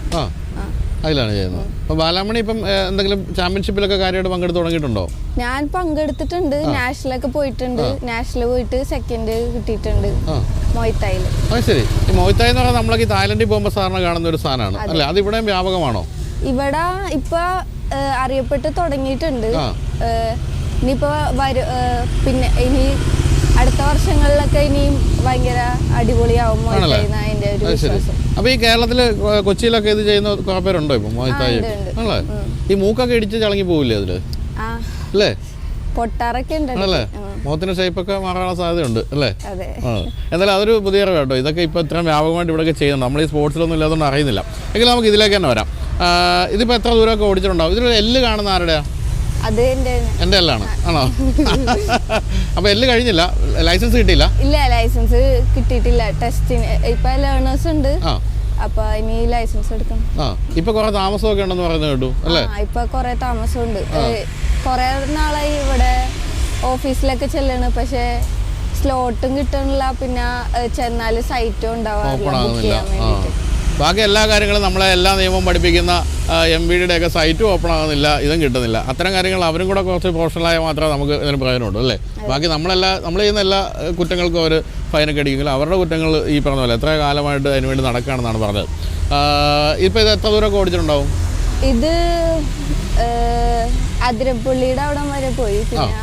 അതിലാണ് ചെയ്യുന്നത്. അപ്പോൾ ബാലാമണി ഇപ്പം എന്തെങ്കിലും ചാമ്പ്യൻഷിപ്പിലൊക്കെ കാര്യമായിട്ട് പങ്കെടുത്ത് തുടങ്ങിയിട്ടുണ്ടോ? ഞാൻ പങ്കെടുത്തിട്ടുണ്ട്. നാഷണലൊക്കെ പോയിട്ടുണ്ട്. നാഷണൽ പോയിട്ട് സെക്കൻഡ് കിട്ടിയിട്ടുണ്ട്. ആ. മൊയ്ത്തായിൽ. അത് ശരി. ഈ മോയ്ത്തായി എന്ന് പറഞ്ഞാൽ നമ്മളൊക്കെ തായ്ലൻഡിൽ പോകുമ്പോൾ സാറിന് കാണുന്ന ഒരു സാധനമാണ്. അല്ലേ? അത് വ്യാപകമാണോ? ഇവിടെ ഇപ്പൊ അറിയപ്പെട്ട് തുടങ്ങിയിട്ടുണ്ട്. ഇനിയിപ്പോ വരും പിന്നെ ഇനി അടുത്ത വർഷങ്ങളിലൊക്കെ ഇനിയും ഭയങ്കര അടിപൊളിയാവും മൊയ്ത്തായി ഒരു വിശ്വാസം. അപ്പൊ ഈ കേരളത്തിൽ കൊച്ചിയിലൊക്കെ ഇത് ചെയ്യുന്ന കുറെ പേരുണ്ടോ ഇപ്പൊ? ഉണ്ട്. ആണല്ലേ? ഈ മൂക്കൊക്കെ ഇടിച്ച് ചളങ്ങി പോവില്ലേ അതിൽ? അല്ലേ? പൊട്ടാറൊക്കെ ഉണ്ട് ഷേപ്പ് ഒക്കെ ഉം, മുഖത്തിന്റെ ഷേപ്പൊക്കെ മാറാനുള്ള സാധ്യതയുണ്ട് അല്ലേ? എന്നാലും അതൊരു പുതിയ കേട്ടോ. ഇതൊക്കെ ഇപ്പൊ ഇത്രയും വ്യാപകമായിട്ട് ഇവിടെ ചെയ്യുന്നുണ്ട്. നമ്മൾ ഈ സ്പോർട്സിലൊന്നും ഇല്ലാത്തതുകൊണ്ട് അറിയുന്നില്ല. എങ്കിലും നമുക്ക് ഇതിലേക്ക് തന്നെ വരാം. ഇതിപ്പോ എത്ര ദൂരമൊക്കെ ഓടിച്ചിട്ടുണ്ടാവും? ഇതിൽ എല്ല് കാണുന്ന ആരുടെയാ? അത് എന്റെ എല്ലാണ് ആണോ? അപ്പോൾ എല്ലാം കഴിഞ്ഞില്ല? ലൈസൻസ് കിട്ടിയില്ല? ഇല്ല ലൈസൻസ് കിട്ടിയിട്ടില്ല. ടെസ്റ്റിന് ഇപ്പൊ ലേണേഴ്സ് ഉണ്ട്. അപ്പൊ ഇനി ലൈസൻസ് എടുക്കണം. ആ. ഇപ്പോൾ കുറേ താമസമൊക്കെ ഉണ്ടെന്ന് പറയുന്നത് കേട്ടു അല്ലേ? ഇപ്പൊ കൊറേ താമസമുണ്ട്. കൊറേ നാളായി ഇവിടെ ഓഫീസിലൊക്കെ ചെല്ലണ്. പക്ഷെ സ്ലോട്ടും കിട്ടണില്ല പിന്നെ ചെന്നാൽ സൈറ്റും ഉണ്ടാവാറില്ല. ബുക്ക് എല്ലാ കാര്യങ്ങളും നമ്മളെ എല്ലാ നിയമവും പഠിപ്പിക്കുന്ന എം വി ഡിയുടെ ഒക്കെ സൈറ്റും ഓപ്പൺ ആകുന്നില്ല ഇതും കിട്ടുന്നില്ല. അത്തരം കാര്യങ്ങൾ അവരും കൂടെ കുറച്ച് പ്രൊഫഷണലായ മാത്രമേ നമുക്ക് ഇതിന് പ്രയോജനമുള്ളൂ അല്ലേ? ബാക്കി നമ്മളെല്ലാ നമ്മൾ ചെയ്യുന്ന എല്ലാ കുറ്റങ്ങൾക്കും അവർ ഫൈനൊക്കെ അടിക്കുമെങ്കിലും അവരുടെ കുറ്റങ്ങൾ ഈ പറഞ്ഞ പോലെ എത്ര കാലമായിട്ട് അതിന് വേണ്ടി നടക്കുകയാണെന്നാണ് പറഞ്ഞത്. ഇപ്പോൾ ഇത് എത്ര ദൂരമൊക്കെ ഓടിച്ചിട്ടുണ്ടാവും? ഇത് ഏഹ്, അതിരപ്പള്ളിയുടെ അവിടെ വരെ പോയി. പിന്നെ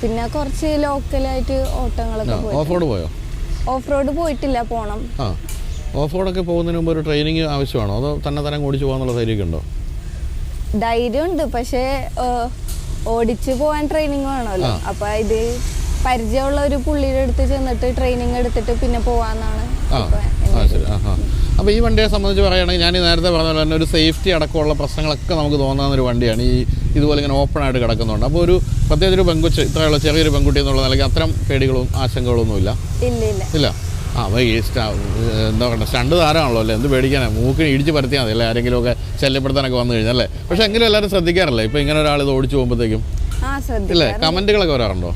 പിന്നെ കുറച്ച് ലോക്കലായിട്ട് ഓട്ടങ്ങളൊക്കെ പോയി ഓഫ് റോഡ് പോയോ? ഓഫ് റോഡ് പോയിട്ടില്ല പോണം. ഓഫ് റോഡൊക്കെ പോകുന്നതിന് മുമ്പ് ഒരു ട്രെയിനിങ് ആവശ്യമാണോ? അതോ തന്നെ തന്നെ ഓടിച്ചു പോകാന്നുള്ള ധൈര്യമൊക്കെ ഉണ്ടോ? ധൈര്യമുണ്ട് പക്ഷേ ഓടിച്ചു പോകാൻ ട്രെയിനിങ് വേണമല്ലോ. അപ്പൊ ഇത് പരിചയമുള്ള ഒരു പുള്ളിയുടെ അടുത്ത് ചെന്നിട്ട് ട്രെയിനിങ് എടുത്തിട്ട് പിന്നെ പോവാന്നാണ് അപ്പോൾ ഈ വണ്ടിയെ സംബന്ധിച്ച് പറയുകയാണെങ്കിൽ ഞാൻ ഈ നേരത്തെ പറഞ്ഞ പോലെ തന്നെ ഒരു സേഫ്റ്റി അടക്കമുള്ള പ്രശ്നങ്ങളൊക്കെ നമുക്ക് തോന്നാവുന്ന ഒരു വണ്ടിയാണ്. ഈ ഇതുപോലെ ഇങ്ങനെ ഓപ്പൺ ആയിട്ട് കിടക്കുന്നുണ്ട്. അപ്പോൾ ഒരു പ്രത്യേകിച്ച് ഒരു പെങ്കൊച്ച് ഇത്രയുള്ള ചെറിയൊരു പെൺകുട്ടി എന്നുള്ള നിലയ്ക്ക് അത്തരം പേടികളും ആശങ്കകളൊന്നുമില്ല? ഇല്ല ഇല്ല. ഇല്ല. ആ അപ്പോൾ ഈ എന്താ പറയുക സ്റ്റണ്ട് താരമാണല്ലോ അല്ലേ? എന്ത് പേടിക്കാനാണ് മൂക്കിന് ഇടിച്ച് പരത്തിയാൽ മതി അല്ലേ? ആരെങ്കിലുമൊക്കെ ശല്യപ്പെടുത്താനൊക്കെ വന്നു കഴിഞ്ഞാൽ അല്ലേ? പക്ഷേ എങ്കിലും എല്ലാവരും ശ്രദ്ധിക്കാറില്ലേ? ഇപ്പോൾ ഇങ്ങനെ ഒരാൾ ഇത് ഓടിച്ചു പോകുമ്പോഴത്തേക്കും. ഇല്ലേ കമന്റുകളൊക്കെ വരാറുണ്ടോ?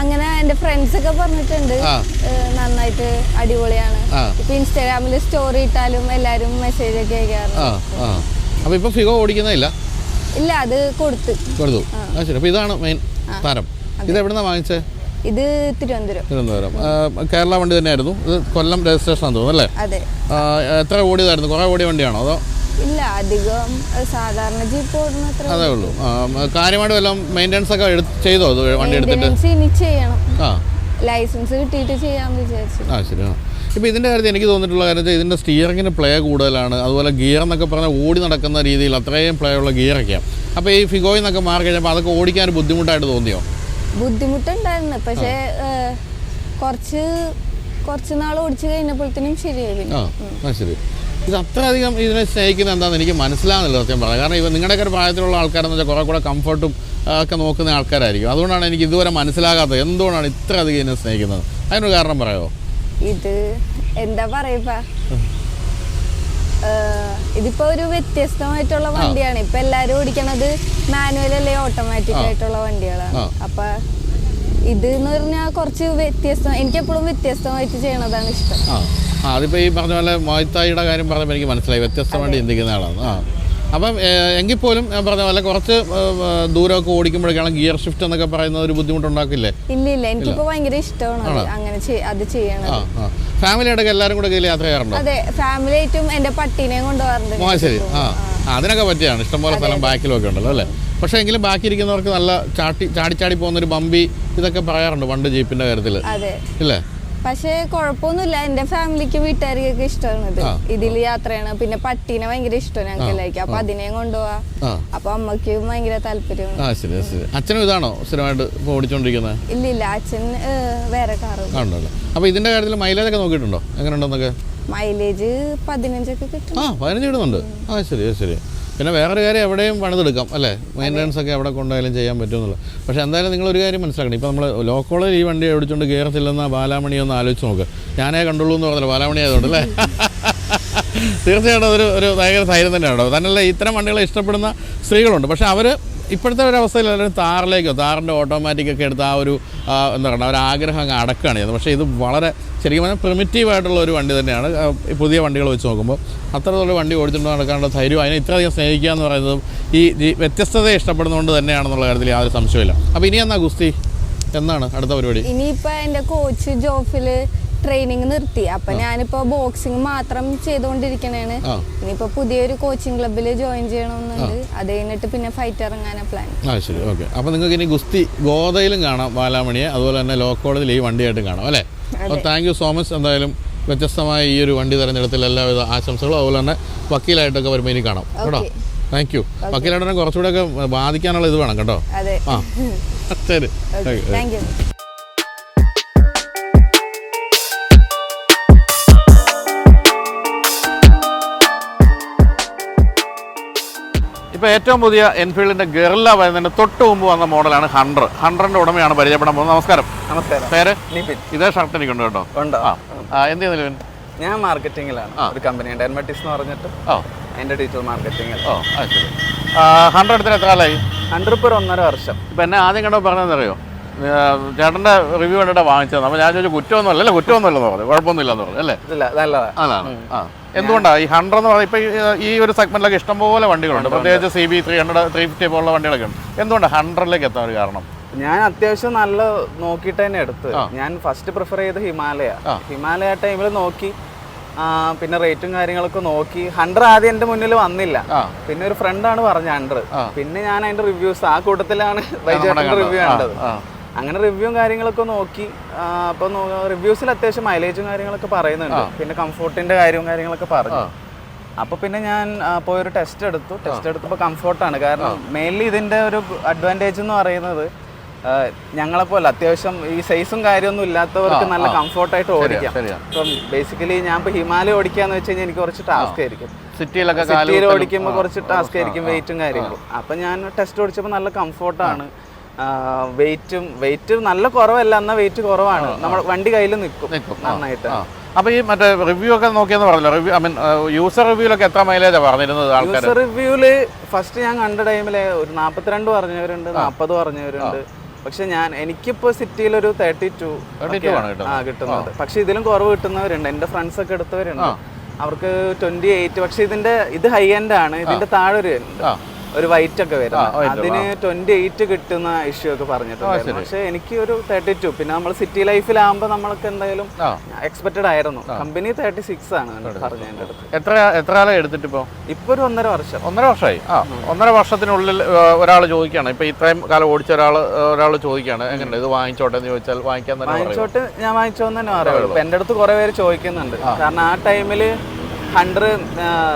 അങ്ങനെ എന്റെ ഫ്രണ്ട്സ് ഒക്കെ പറഞ്ഞിട്ടുണ്ട് നന്നായിട്ട് അടിപൊളിയാണ്. ഇപ്പൊ ഇൻസ്റ്റാഗ്രാമിൽ സ്റ്റോറി ഇട്ടാലും എല്ലാരും മെസ്സേജ് ഒക്കെ അയക്കാറുണ്ട്. ഇപ്പോൾ ഫിഗോ ഓടിക്കുന്നില്ല ഇല്ല? അത് കൊടുത്തു. കൊടുത്തു. ശരി. അപ്പോൾ ഇതാണ് മെയിൻ താരം. ഇത് എവിടെന്നാ വാങ്ങിച്ചത് ഇത് തിരുവനന്തപുരം. തിരുവനന്തപുരം. കേരള വണ്ടി തന്നെയായിരുന്നു. ഇത് കൊല്ലം രജിസ്ട്രേഷൻ തോന്നുന്നു അല്ലേ? അതെ. എത്ര ഓടിയതായിരുന്നു? കുറേ ഓടിയ വണ്ടിയാണോ അതോ? ഇല്ല അധികം സാധാരണ ജീപ്പ് ഓടുന്നത്ര അതേ ഉള്ളൂ. കാര്യമായിട്ട് വല്ലതും മെയിന്റെനൻസ് ഒക്കെ ചെയ്തോ വണ്ടി എടുത്തിട്ട്? ഇനി ചെയ്യണം. ആ. ലൈസൻസ് കിട്ടിയിട്ട് ചെയ്യാന്ന് വിചാരിച്ചു. ആ ശരി ആ. ഇപ്പോൾ ഇതിന്റെ കാര്യത്തിൽ എനിക്ക് തോന്നിയിട്ടുള്ള കാര്യം വെച്ചാൽ ഇതിന്റെ സ്റ്റിയറിങ്ങിന് പ്ലേ കൂടുതലാണ്. അതുപോലെ ഗിയർ എന്നൊക്കെ പറഞ്ഞാൽ ഓടി നടക്കുന്ന രീതിയിൽ അത്രയും പ്ലേ ഉള്ള ഗിയറൊക്കെയാണ് അപ്പോൾ ഈ ഫിഗോയിൽ നിന്നൊക്കെ മാറി കഴിഞ്ഞപ്പോൾ അതൊക്കെ ഓടിക്കാൻ ബുദ്ധിമുട്ടായിട്ട് തോന്നിയോ? ബുദ്ധിമുട്ടുണ്ടായിരുന്നു. പക്ഷേ കുറച്ച് കുറച്ച് നാൾ ഓടിച്ചു കഴിഞ്ഞപ്പോഴത്തേനും ശരിയായി ഇത് ആ അധികം ശരി. ഇത് അത്രയധികം ഇതിനെ സ്നേഹിക്കുന്നത് എന്താണെന്ന് എനിക്ക് മനസ്സിലാകുന്നില്ല സത്യം പറയാം കാരണം ഇവ നിങ്ങളുടെയൊക്കെ ഒരു പ്രായത്തിലുള്ള ആൾക്കാരെന്ന് വെച്ചാൽ കുറേ കൂടെ കംഫർട്ടും ഒക്കെ നോക്കുന്ന ആൾക്കാരായിരിക്കും. അതുകൊണ്ടാണ് എനിക്ക് ഇതുവരെ മനസ്സിലാകാത്തത്. എന്തുകൊണ്ടാണ് ഇത്ര അധികം ഇതിനെ സ്നേഹിക്കുന്നത്? അതിനൊരു കാരണം പറയാമോ ഇത് എന്താ പറയുക? ഇതിപ്പോ ഒരു വ്യത്യസ്തമായിട്ടുള്ള വണ്ടിയാണ്. ഇപ്പൊ എല്ലാരും ഓടിക്കണത് മാനുവൽ അല്ലെ ഓട്ടോമാറ്റിക് ആയിട്ടുള്ള വണ്ടികളാണ്. അപ്പൊ ഇത് എന്ന് പറഞ്ഞാൽ കുറച്ച് വ്യത്യസ്തം എനിക്ക് എപ്പോഴും വ്യത്യസ്തമായിട്ട് ചെയ്യണതാണ് ഇഷ്ടം. അതിപ്പോ ഈ പറഞ്ഞ പോലെ മോയ്ത്തായിയുടെ കാര്യം പറഞ്ഞപ്പോൾ എനിക്ക് മനസ്സിലായി. വ്യത്യസ്തമായിട്ട് ചിന്തിക്കുന്ന ആളാണ്. ആ. അപ്പം എങ്കിൽ പോലും ഞാൻ പറഞ്ഞ പോലെ കുറച്ച് ദൂരമൊക്കെ ഓടിക്കുമ്പോഴേക്കാണ് ഗിയർ ഷിഫ്റ്റ് എന്നൊക്കെ പറയുന്നത് ഒരു ബുദ്ധിമുട്ടുണ്ടാക്കില്ലേ? ഇല്ല ഇല്ല. എനിക്കിപ്പോ ഭയങ്കര ഇഷ്ടമാണ് അങ്ങനെ അത് ചെയ്യണത്. ആ അടക്കം എല്ലാവരും കൂടെ കയ്യിൽ യാത്ര ചെയ്യാറുണ്ടോ? അതെ ഫാമിലി ആയിട്ടും എന്റെ പട്ടീനെയും കൊണ്ടുപോകാറുണ്ട് ആ ശരി. ആ അതിനൊക്കെ പറ്റിയാണ്. ഇഷ്ടംപോലെ സ്ഥലം ബാക്കിലും ഒക്കെ ഉണ്ടല്ലോ അല്ലേ? പക്ഷെ എങ്കിലും ബാക്കി ഇരിക്കുന്നവർക്ക് നല്ല ചാട്ടി ചാടി പോകുന്ന ഒരു ബമ്പി ഇതൊക്കെ പറയാറുണ്ട് പണ്ട് ജീപ്പിന്റെ കാര്യത്തിൽ അല്ലേ പക്ഷേ കുഴപ്പമൊന്നുമില്ല എന്റെ ഫാമിലിക്ക് വീട്ടുകാർക്കൊക്കെ ഇഷ്ടമാണ് ഇത് ഇതിൽ ഇതിൽ യാത്രയാണ്. പിന്നെ പട്ടീനെ ഭയങ്കര ഇഷ്ടമാണ് ഞങ്ങൾക്ക് എല്ലാവർക്കും അപ്പൊ അതിനെയും കൊണ്ടുപോവാ. അപ്പൊ അമ്മയ്ക്ക് ഭയങ്കര ശരി അച്ഛനും ഇതാണോ സ്ഥിരമായിട്ട് ഇപ്പോൾ ഓടിച്ചുകൊണ്ടിരിക്കുന്നത് ഇല്ല ഇല്ല. അച്ഛൻ വേറെ കാറ് അപ്പോൾ ഇതിന്റെ കാര്യത്തിൽ മൈലേജ് ഒക്കെ നോക്കിയിട്ടുണ്ടോ? എങ്ങനെയുണ്ടെന്നൊക്കെ? മൈലേജ് പതിനഞ്ചൊക്കെ കിട്ടും. ആ പതിനഞ്ച് ഇടുന്നുണ്ട് ആ ശരി ശരി. പിന്നെ വേറൊരു കാര്യം എവിടെയും പണിതെടുക്കാം അല്ലേ? മെയിന്റനൻസ് ഒക്കെ എവിടെ കൊണ്ടായാലും ചെയ്യാൻ പറ്റുമെന്നുള്ളത് പക്ഷേ എന്തായാലും നിങ്ങൾ ഒരു കാര്യം മനസ്സിലാക്കണം. ഇപ്പോൾ നമ്മൾ ലോക്കോളിൽ ഈ വണ്ടി ഓടിച്ചുകൊണ്ട് കയറത്തില്ലെന്ന ബാലാമണി ഒന്ന് ആലോചിച്ച് നോക്ക്. ഞാനേ കണ്ടുള്ളൂ എന്ന് പറഞ്ഞല്ലോ ബാലാമണി ആയതുകൊണ്ട് അല്ലേ? തീർച്ചയായിട്ടും അതൊരു ഒരു ഭയങ്കര ധൈര്യം തന്നെയാണ് തന്നെയല്ല ഇത്തരം വണ്ടികളെ ഇഷ്ടപ്പെടുന്ന സ്ത്രീകളുണ്ട്. പക്ഷേ അവർ ഇപ്പോഴത്തെ ഒരു അവസ്ഥയിൽ എല്ലാവരും താറിലേക്കോ താറിന്റെ ഓട്ടോമാറ്റിക് ഒക്കെ എടുത്ത് ആ ഒരു എന്താ പറയുക ഒരു ആഗ്രഹം അങ്ങ് അടക്കുകയാണ് ചെയ്യുന്നത്. പക്ഷേ ഇത് വളരെ ശരിക്കും പറഞ്ഞാൽ പ്രിമിറ്റീവ് ആയിട്ടുള്ള ഒരു വണ്ടി തന്നെയാണ്. പുതിയ വണ്ടികൾ വെച്ച് നോക്കുമ്പോൾ അത്തരത്തിലുള്ള വണ്ടി ഓടിച്ചുകൊണ്ട് നടക്കാനുള്ള ധൈര്യം അതിനെ ഇത്രയധികം സ്നേഹിക്കുക എന്ന് പറയുന്നത് ഈ വ്യത്യസ്തതയെ ഇഷ്ടപ്പെടുന്നതുകൊണ്ട് തന്നെയാണെന്നുള്ള കാര്യത്തിൽ യാതൊരു സംശയമില്ല അപ്പോൾ ഇനി എന്നാ ഗുസ്തി? എന്നാണ് അടുത്ത പരിപാടി? ഇനിയിപ്പോൾ എന്റെ കോച്ച് ജോഫിൽ ട്രെയിനിങ് നിർത്തി. അപ്പൊ ഞാനിപ്പോ ബോക്സിങ് മാത്രം ചെയ്തുകൊണ്ടിരിക്കണേണ്. ഇനിയിപ്പോ പുതിയൊരു കോച്ചിങ് ക്ലബ്ബിൽ ജോയിൻ ചെയ്യണമെന്നുണ്ട് അത് കഴിഞ്ഞിട്ട് പിന്നെ ഫൈറ്റ് ഇറങ്ങാനാ പ്ലാൻ ആ ശരി. ഓക്കെ അപ്പൊ നിങ്ങൾക്ക് ഇനി ഗുസ്തി ഗോതയിലും കാണാം ബാലാമണിയെ അതുപോലെ തന്നെ ലോ കോളേജിൽ ഈ വണ്ടിയായിട്ടും കാണാം അല്ലേ? അപ്പോൾ താങ്ക് യു സോ മച്ച് എന്തായാലും വ്യത്യസ്തമായ ഈ ഒരു വണ്ടി തെരഞ്ഞെടുത്തിൽ എല്ലാവിധ ആശംസകളും. അതുപോലെ തന്നെ വക്കീലായിട്ടൊക്കെ വരുമ്പോൾ ഇനി കാണാം. കേട്ടോ. താങ്ക് യു വക്കീലായിട്ട് കുറച്ചുകൂടെയൊക്കെ ബാധിക്കാനുള്ള ഇത് വേണം കേട്ടോ? ആ. ശരി. താങ്ക് യു ഇപ്പോൾ ഏറ്റവും പുതിയ എൻഫീൽഡിന്റെ ഗെറില്ല വരുന്നതിന്റെ തൊട്ട് മുമ്പ് വന്ന മോഡലാണ് ഹൺഡ്രഡ് ഹൺഡ്രഡിന്റെ ഉടമയാണ് പരിചയപ്പെടാൻ പോകുന്നത്. നമസ്കാരം. നമസ്കാരം. പേര്? നിപിൻ. ഇതേ ഷർട്ട് എനിക്കുണ്ട് കേട്ടോ. ഉണ്ടോ? ആ. എന്ത് ചെയ്യുന്നു ഞാൻ മാർക്കറ്റിംഗിലാണ്. ഒരു കമ്പനി ഉണ്ട്. ഡെർമറ്റിസ് എന്ന് പറഞ്ഞിട്ട്. ഓ എന്റെ ഡിജിറ്റൽ മാർക്കറ്റിംഗിൽ. ഓ അത് ശരി. ഹൺഡ്രഡ് എടുത്തിട്ട് എത്ര കാലമായി ഹൺഡ്രഡ് ഇപ്പോൾ ഒന്നര വർഷം. ഇപ്പം എന്നെ ആദ്യം കണ്ടോ പറഞ്ഞതെന്നറിയോ? ചേട്ടന്റെ റിവ്യൂ കണ്ടിട്ട് വാങ്ങിച്ചത്. അപ്പോൾ ഞാൻ ചോദിച്ചു കുറ്റമൊന്നുമല്ല അല്ലേ കുറ്റമൊന്നുമില്ലെന്ന് പറഞ്ഞു. കുഴപ്പമൊന്നുമില്ലെന്ന് പറഞ്ഞു. അല്ലേ? ഇല്ല നല്ലതാണ്. അതാണ് ആ. എന്തുകൊണ്ടാണ് ഈ ഹൺഡ്രഡ് എന്ന് പറഞ്ഞാൽ ഇപ്പോൾ ഈ ഒരു സെഗ്മെന്റിലൊക്കെ ഇഷ്ടംപോലെ വണ്ടികളുണ്ട്. പ്രത്യേകിച്ച് C B three hundred three fifty പോലുള്ള വണ്ടികളൊക്കെ ഉണ്ട്. എന്തുകൊണ്ടാണ് ഹൺഡ്രഡിലേക്ക് എത്താൻ ഒരു കാരണം? ഞാൻ അത്യാവശ്യം നല്ല നോക്കിയിട്ട് തന്നെ എടുത്ത്. ഞാൻ ഫസ്റ്റ് പ്രിഫർ ചെയ്ത് ഹിമാലയ. ഹിമാലയ ടൈമിൽ നോക്കി പിന്നെ റേറ്റും കാര്യങ്ങളൊക്കെ നോക്കി. ഹൺഡ്രഡ് ആദ്യം എന്റെ മുന്നിൽ വന്നില്ല. പിന്നെ ഒരു ഫ്രണ്ടാണ് പറഞ്ഞ ഹൺഡ്രഡ് പിന്നെ ഞാൻ അതിന്റെ റിവ്യൂസ് ആ കൂട്ടത്തിലാണ് റിവ്യൂ കണ്ടത്. അങ്ങനെ റിവ്യൂവും കാര്യങ്ങളൊക്കെ നോക്കി അപ്പോൾ അപ്പൊ റിവ്യൂസിൽ അത്യാവശ്യം മൈലേജും കാര്യങ്ങളൊക്കെ പറയുന്നുണ്ട്. പിന്നെ കംഫോർട്ടിന്റെ കാര്യവും കാര്യങ്ങളൊക്കെ പറഞ്ഞു. അപ്പൊ പിന്നെ ഞാൻ പോയൊരു ടെസ്റ്റ് എടുത്തു. ടെസ്റ്റ് എടുത്തപ്പോൾ കംഫോർട്ടാണ് കാരണം മെയിൻലി ഇതിന്റെ ഒരു അഡ്വാന്റേജ് എന്ന് പറയുന്നത് ഞങ്ങളെ പോലെ അത്യാവശ്യം ഈ സൈസും കാര്യമൊന്നും ഇല്ലാത്തവർക്ക് നല്ല കംഫോർട്ടായിട്ട് ഓടിക്കാം. അപ്പം ഇപ്പം ബേസിക്കലി ഞാൻ ഇപ്പൊ ഹിമാലയ ഓടിക്കാന്ന് വെച്ച് കഴിഞ്ഞാൽ എനിക്ക് കുറച്ച് ടാസ്ക് ആയിരിക്കും. സിറ്റിയിലൊക്കെ സിറ്റിയിൽ ഓടിക്കുമ്പോൾ കുറച്ച് ടാസ്ക് ആയിരിക്കും വെയിറ്റും കാര്യങ്ങളും. അപ്പൊ ഞാൻ ടെസ്റ്റ് ഓടിച്ചപ്പോൾ നല്ല കംഫോർട്ടാണ് വെയിറ്റും വെയിറ്റ് നല്ല കുറവല്ല എന്നാൽ വെയിറ്റ് കുറവാണ്. നമ്മൾ വണ്ടി കയ്യിൽ നിൽക്കും നന്നായിട്ട്. അപ്പോൾ ഈ മറ്റേ റിവ്യൂ ഒക്കെ നോക്കിയെന്ന് പറഞ്ഞല്ലോ. റിവ്യൂ ഐ മീൻ യൂസർ റിവ്യൂലൊക്കെ എത്ര മൈലേജാണ് പറഞ്ഞിരുന്നത് ആൾക്കാർ യൂസർ റിവ്യൂൽ ഫസ്റ്റ് ഞാൻ കണ്ട ടൈമിൽ ഒരു നാപ്പത്തിരണ്ട് പറഞ്ഞവരുണ്ട് നാപ്പത് പറഞ്ഞവരുണ്ട്. പക്ഷെ ഞാൻ എനിക്കിപ്പോ സിറ്റിയിൽ ഒരു തേർട്ടി ടു 32 ആണ് കിട്ടുന്നത്. ആ കിട്ടുന്നത്. പക്ഷെ ഇതിലും കുറവ് കിട്ടുന്നവരുണ്ട്. എന്റെ ഫ്രണ്ട്സ് ഒക്കെ എടുത്തവരുണ്ട്. അവർക്ക് ട്വന്റി എയ്റ്റ് പക്ഷെ ഇതിന്റെ ഇത് ഹൈ എൻഡ് ആണ്. ഇതിന്റെ താഴെ ഒരു ഒരു വൈറ്റ് ഒക്കെ വരുന്നത് അതിന് ട്വന്റി എയ്റ്റ് കിട്ടുന്ന ഇഷ്യൂ ഒക്കെ പറഞ്ഞിട്ടുണ്ട്. പക്ഷെ എനിക്ക് ഒരു തേർട്ടി ടു പിന്നെ നമ്മൾ സിറ്റി ലൈഫിലാകുമ്പോൾ നമ്മൾക്ക് എന്തായാലും എക്സ്പെക്ടഡ് ആയിരുന്നു. കമ്പനി തേർട്ടി സിക്സ് ആണ് പറഞ്ഞതിന്റെ അടുത്ത്. എത്ര എത്ര കാലം എടുത്തിട്ടിപ്പോൾ ഇപ്പൊ ഒരു ഒന്നര വർഷം. ഒന്നര വർഷമായി. ആ ഒന്നര വർഷത്തിനുള്ളിൽ ഒരാൾ ചോദിക്കുകയാണ്. ഇപ്പൊ ഇത്രയും കാലം ഓടിച്ച ഒരാൾ ഒരാൾ ചോദിക്കുകയാണ്. എങ്ങനെ ഇത് വാങ്ങിച്ചോട്ടെ എന്ന് ചോദിച്ചാൽ വാങ്ങിക്കാൻ തന്നെ. വാങ്ങിച്ചോട്ട് ഞാൻ വാങ്ങിച്ചോന്ന് തന്നെ പറയുള്ളൂ. എന്റെ അടുത്ത് കുറെ പേര് ചോദിക്കുന്നുണ്ട്. കാരണം ആ ടൈമിൽ ഹണ്ടർ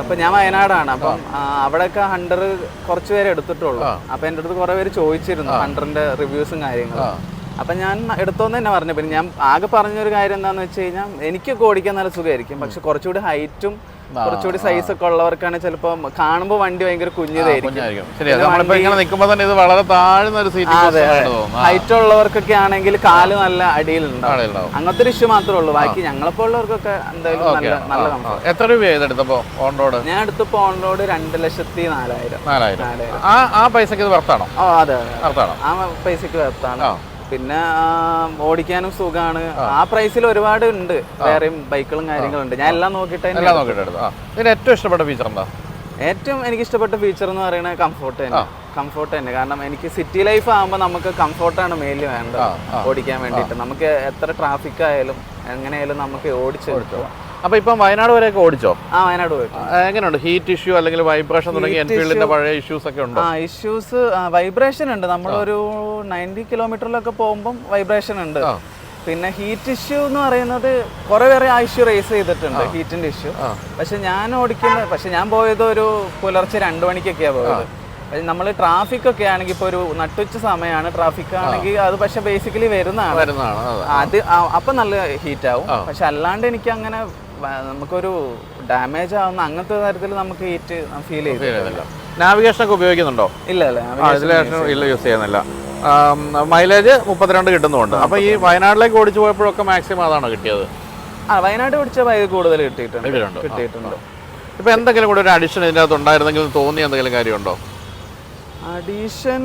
ഇപ്പൊ ഞാൻ വയനാടാണ് അപ്പം അവിടെയൊക്കെ ഹണ്ടർ കുറച്ച് പേര് എടുത്തിട്ടുള്ളൂ. അപ്പൊ എന്റെ അടുത്ത് കുറെ പേര് ചോദിച്ചിരുന്നു ഹണ്ടറിന്റെ റിവ്യൂസും കാര്യങ്ങളും. അപ്പൊ ഞാൻ എടുത്തോന്ന് തന്നെ പറഞ്ഞു. പിന്നെ ഞാൻ ആകെ പറഞ്ഞൊരു കാര്യം എന്താന്ന് വെച്ച് കഴിഞ്ഞാൽ എനിക്കൊക്കെ ഓടിക്കാൻ നല്ല സുഖമായിരിക്കും പക്ഷെ കുറച്ചുകൂടി ഹൈറ്റും കുറച്ചുകൂടി സൈസ് ഒക്കെ ഉള്ളവർക്കാണ് ചിലപ്പോ കാണുമ്പോൾ വണ്ടി ഭയങ്കര കുഞ്ഞതായിരിക്കും. ആ, ഹൈറ്റ് ഉള്ളവർക്കൊക്കെ ആണെങ്കിൽ കാൽ നല്ല അടിയിലുണ്ടാവും. അങ്ങനത്തെ ഒരു ഇഷ്യൂ മാത്രമേ ഉള്ളൂ. ബാക്കി ഞങ്ങളെപ്പോ ഉള്ളവർക്കൊക്കെ എന്തായാലും നല്ല നല്ല കംഫർട്ട് എത്ര ഇതെടുത്തപ്പോ ഓൺ റോഡ് ഞാൻ എടുത്തപ്പോ ഓൺ റോഡ് രണ്ട് ലക്ഷത്തി നാലായിരം. ആ ആ പൈസക്ക് വർത്താണോ ഓ അതെ ആ പൈസക്ക് വർത്താണ് ആ. പിന്നെ ഓടിക്കാനും സുഖമാണ് ആ. പ്രൈസിൽ ഒരുപാട് ഉണ്ട്. വേറെയും ബൈക്കുകളും കാര്യങ്ങളുണ്ട്. ഞാൻ എല്ലാം നോക്കിയിട്ട് എല്ലാം നോക്കിയിട്ട് ഏറ്റവും ഇഷ്ടപ്പെട്ട ഫീച്ചർ എന്താ? ഏറ്റവും എനിക്ക് ഇഷ്ടപ്പെട്ട ഫീച്ചർ എന്ന് പറയുന്നത് കംഫോർട്ട് തന്നെ. കംഫോർട്ട് തന്നെ. കാരണം എനിക്ക് സിറ്റി ലൈഫ് ആകുമ്പോൾ നമുക്ക് കംഫോർട്ടാണ് മെയിൻലി വേണ്ടത്. ഓടിക്കാൻ വേണ്ടിയിട്ട്. നമുക്ക് എത്ര ട്രാഫിക് ആയാലും എങ്ങനെയായാലും നമുക്ക് ഓടിച്ചു. അപ്പൊ ഇപ്പം വയനാട് വരെയൊക്കെ ഓടിച്ചോ? ആ വയനാട് പോയി എങ്ങനെയുണ്ട്? ഹീറ്റ് ഇഷ്യൂ അല്ലെങ്കിൽ വൈബ്രേഷൻ തുടങ്ങിയ എൻഫീൽഡിന്റെ പഴയ ഇഷ്യൂസ് ഒക്കെ ഉണ്ട്? ആ ഇഷ്യൂസ് വൈബ്രേഷൻ ഉണ്ട്. നമ്മളൊരു നയന്റി കിലോമീറ്ററിലൊക്കെ പോകുമ്പോൾ വൈബ്രേഷൻ ഉണ്ട്. പിന്നെ ഹീറ്റ് ഇഷ്യൂ എന്ന് പറയുന്നത് കുറെ പേരെ ആ ഇഷ്യൂ റേസ് ചെയ്തിട്ടുണ്ട് ഹീറ്റിന്റെ ഇഷ്യൂ പക്ഷെ ഞാൻ ഓടിക്കുന്ന പക്ഷെ ഞാൻ പോയത് ഒരു പുലർച്ചെ രണ്ടു മണിക്കൊക്കെയാണ് പോയത്. നമ്മൾ ട്രാഫിക് ഒക്കെ ആണെങ്കിൽ ഇപ്പൊ ഒരു നട്ടുച്ച സമയമാണ് ട്രാഫിക് ആണെങ്കിൽ അത് പക്ഷെ ബേസിക്കലി വരുന്നതാണ്. അത് അപ്പൊ നല്ല ഹീറ്റ് ആവും. പക്ഷെ അല്ലാണ്ട് എനിക്ക് അങ്ങനെ നമുക്കൊരു ഡാമേജ് ആവുന്ന അങ്ങനത്തെ തരത്തിൽ നമുക്ക് ഹീറ്റ് ഫീൽ ചെയ്തില്ല നാവിഗേഷൻ ഒക്കെ ഉപയോഗിക്കുന്നുണ്ടോ? ഇല്ല ഇല്ല. യൂസ് ചെയ്യുന്നില്ല. മൈലേജ് മുപ്പത്തിരണ്ട് കിട്ടുന്നുണ്ട്. അപ്പൊ ഈ വയനാട്ടിലേക്ക് ഓടിച്ചു പോയപ്പോഴൊക്കെ മാക്സിമം അതാണ് കിട്ടിയത്? ആ വയനാട് ഓടിച്ച വൈദ്യുതി കൂടുതൽ കിട്ടിയിട്ടുണ്ട്. കിട്ടിയിട്ടുണ്ട്. ഇപ്പൊ എന്തെങ്കിലും കൂടെ ഒരു അഡീഷൻ ഇതിനകത്ത് ഉണ്ടായിരുന്നെങ്കിൽ തോന്നിയ എന്തെങ്കിലും കാര്യമുണ്ടോ? അഡീഷൻ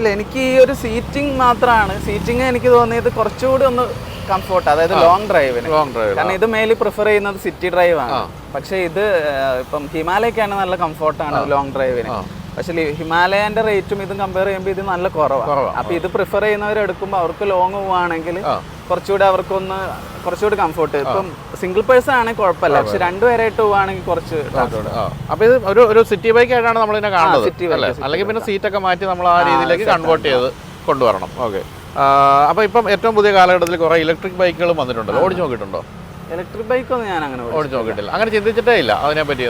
ഇല്ല എനിക്ക് ഈ ഒരു സീറ്റിംഗ് മാത്രമാണ് സീറ്റിംഗ് എനിക്ക് തോന്നിയത് കുറച്ചുകൂടി ഒന്ന് കംഫോർട്ട് അതായത് ലോങ് ഡ്രൈവിന് ലോങ് ഡ്രൈവ് കാരണം ഇത് മെയിലി പ്രിഫർ ചെയ്യുന്നത് സിറ്റി ഡ്രൈവ് ആണ്. പക്ഷെ ഇത് ഇപ്പം ഹിമാലയൊക്കെയാണ് നല്ല കംഫോർട്ടാണ് ലോങ് ഡ്രൈവിന് പക്ഷെ ഹിമാലയന്റെ റേറ്റും ഇതും കമ്പയർ ചെയ്യുമ്പോൾ ഇത് നല്ല കുറവാണ് അപ്പൊ ഇത് പ്രിഫർ ചെയ്യുന്നവർ എടുക്കുമ്പോൾ അവർക്ക് ലോങ് പോവാണെങ്കിൽ കുറച്ചുകൂടി അവർക്കൊന്ന് കുറച്ചുകൂടി കംഫോർട്ട് ഇപ്പം സിംഗിൾ പേഴ്സൺ ആണെങ്കിൽ കുഴപ്പമില്ല. പക്ഷെ രണ്ടുപേരായിട്ട് പോവാണെങ്കിൽ കുറച്ച്. അപ്പൊ ഇത് ഒരു ഒരു സിറ്റി ബൈക്ക് ആയിട്ടാണ് നമ്മൾ ഇതിനെ കാണുന്നത് സിറ്റി അല്ലെങ്കിൽ പിന്നെ സീറ്റൊക്കെ മാറ്റി നമ്മൾ ആ രീതിയിലേക്ക് കൺവേർട്ട് ചെയ്ത് കൊണ്ടുവരണം. ഓക്കെ അപ്പൊ ഇപ്പം ഏറ്റവും പുതിയ കാലഘട്ടത്തിൽ കുറെ ഇലക്ട്രിക് ബൈക്കുകളും വന്നിട്ടുണ്ടല്ലോ ഓടിച്ചു നോക്കിയിട്ടുണ്ടോ? ഇലക്ട്രിക് ബൈക്ക് ഒന്നും ഞാൻ അങ്ങനെ ഓടിച്ചു നോക്കിയിട്ടില്ല. അങ്ങനെ ചിന്തിച്ചിട്ടേ ഇല്ല. അതിനെ പറ്റി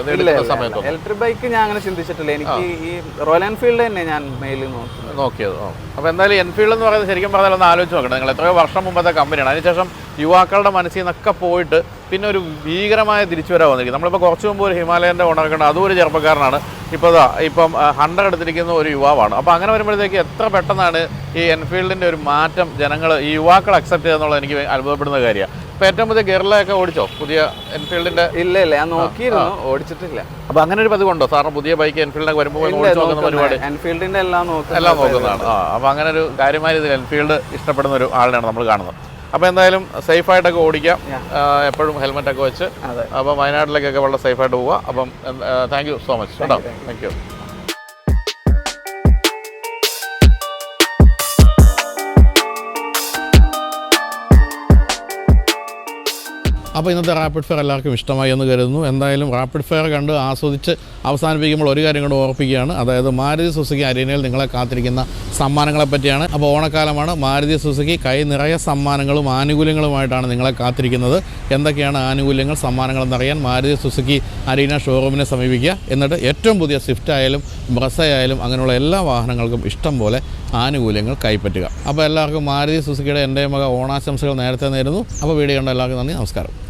ഇലക്ട്രിക് ബൈക്ക് ഞാൻ അങ്ങനെ ചിന്തിച്ചിട്ടില്ല. എനിക്ക് ഈ റോയൽ എൻഫീൽഡ് തന്നെ ഞാൻ മെയിൽ നോക്കി നോക്കിയത്. അപ്പൊ അപ്പോൾ എന്തായാലും എൻഫീൽഡ് എന്ന് പറയുന്നത് ശരിക്കും പറഞ്ഞാൽ ഒന്ന് ആലോചിച്ച് നോക്കണം. നിങ്ങൾ എത്രയോ വർഷം മുമ്പത്തെ കമ്പനിയാണ് അതിനുശേഷം യുവാക്കളുടെ മനസ്സിൽ നിന്നൊക്കെ പോയിട്ട് പിന്നെ ഒരു ഭീകരമായ തിരിച്ചുവരവ് വന്നിരിക്കും നമ്മളിപ്പോൾ കുറച്ച് മുമ്പ് ഒരു ഹിമാലയന്റെ ഉണർക്കേണ്ട അതും ഒരു ചെറുപ്പക്കാരനാണ്. ഇപ്പോൾ അതാ ഇപ്പം ഹണ്ടർ എടുത്തിരിക്കുന്ന ഒരു യുവാവാണ്. അപ്പോൾ അങ്ങനെ വരുമ്പോഴത്തേക്ക് എത്ര പെട്ടെന്നാണ് ഈ എൻഫീൽഡിന്റെ ഒരു മാറ്റം ജനങ്ങൾ ഈ യുവാക്കൾ അക്സെപ്റ്റ് ചെയ്യുക എന്നുള്ളത് എനിക്ക് അത്ഭുതപ്പെടുന്ന കാര്യമാണ്. ഇപ്പോൾ ഏറ്റവും പുതിയ ഗെറിലയൊക്കെ ഓടിച്ചോ? പുതിയ എൻഫീൽഡിന്റെ ഇല്ല ഇല്ല ഞാൻ നോക്കിയിരുന്നു ഓടിച്ചിട്ടില്ല. അപ്പോൾ അങ്ങനെ ഒരു പതിവുണ്ടോ? സാറിന് പുതിയ ബൈക്ക് എൻഫീൽഡിനൊക്കെ വരുമ്പോൾ ഓടിച്ച് നോക്കുന്ന പരിപാടി? എൻഫീൽഡിന്റെ എല്ലാം നോക്കുന്നത് എല്ലാം നോക്കുന്നതാണ്. ആ അപ്പോൾ അങ്ങനെ ഒരു കാര്യമായ രീതിയിൽ എൻഫീൽഡ് ഇഷ്ടപ്പെടുന്ന ഒരു ആളിനെയാണ് നമ്മൾ കാണുന്നത്. അപ്പോൾ എന്തായാലും സേഫായിട്ടൊക്കെ ഓടിക്കാം. എപ്പോഴും ഹെൽമെറ്റ് ഒക്കെ വെച്ച്. അപ്പോൾ അപ്പം വയനാട്ടിലേക്കൊക്കെ വളരെ സേഫ് ആയിട്ട് പോവുക അപ്പം താങ്ക് യു സോ മച്ച് കേട്ടോ? താങ്ക് യു അപ്പോൾ ഇന്നത്തെ റാപ്പിഡ് ഫയർ എല്ലാവർക്കും ഇഷ്ടമായി എന്ന് കരുതുന്നു. എന്തായാലും റാപ്പിഡ് ഫയർ കണ്ട് ആസ്വദിച്ച് അവസാനിപ്പിക്കുമ്പോൾ ഒരു കാര്യം കൊണ്ട് ഓർപ്പിക്കുകയാണ്. അതായത് മാരുതി സുസുക്കി അരീനയിൽ നിങ്ങളെ കാത്തിരിക്കുന്ന സമ്മാനങ്ങളെ പറ്റിയാണ്. അപ്പോൾ ഓണക്കാലമാണ്. മാരുതി സുസുക്കി കൈ നിറയെ സമ്മാനങ്ങളും ആനുകൂല്യങ്ങളുമായിട്ടാണ് നിങ്ങളെ കാത്തിരിക്കുന്നത്. എന്തൊക്കെയാണ് ആനുകൂല്യങ്ങൾ സമ്മാനങ്ങൾ എന്നറിയാൻ മാരുതി സുസുക്കി അരീന ഷോറൂമിനെ സമീപിക്കുക. എന്നിട്ട് ഏറ്റവും പുതിയ സ്വിഫ്റ്റ് ആയാലും ബ്രസ ആയാലും അങ്ങനെയുള്ള എല്ലാ വാഹനങ്ങൾക്കും ഇഷ്ടം പോലെ ആനുകൂല്യങ്ങൾ കൈപ്പറ്റുക. അപ്പോൾ എല്ലാവർക്കും മാരുതി സുസുക്കിയുടെ എന്റെ മക ഓണാശംസകൾ നേരത്തെ നേരുന്നു. അപ്പോൾ വീഡിയോ കണ്ട എല്ലാവർക്കും നന്ദി നമസ്കാരം.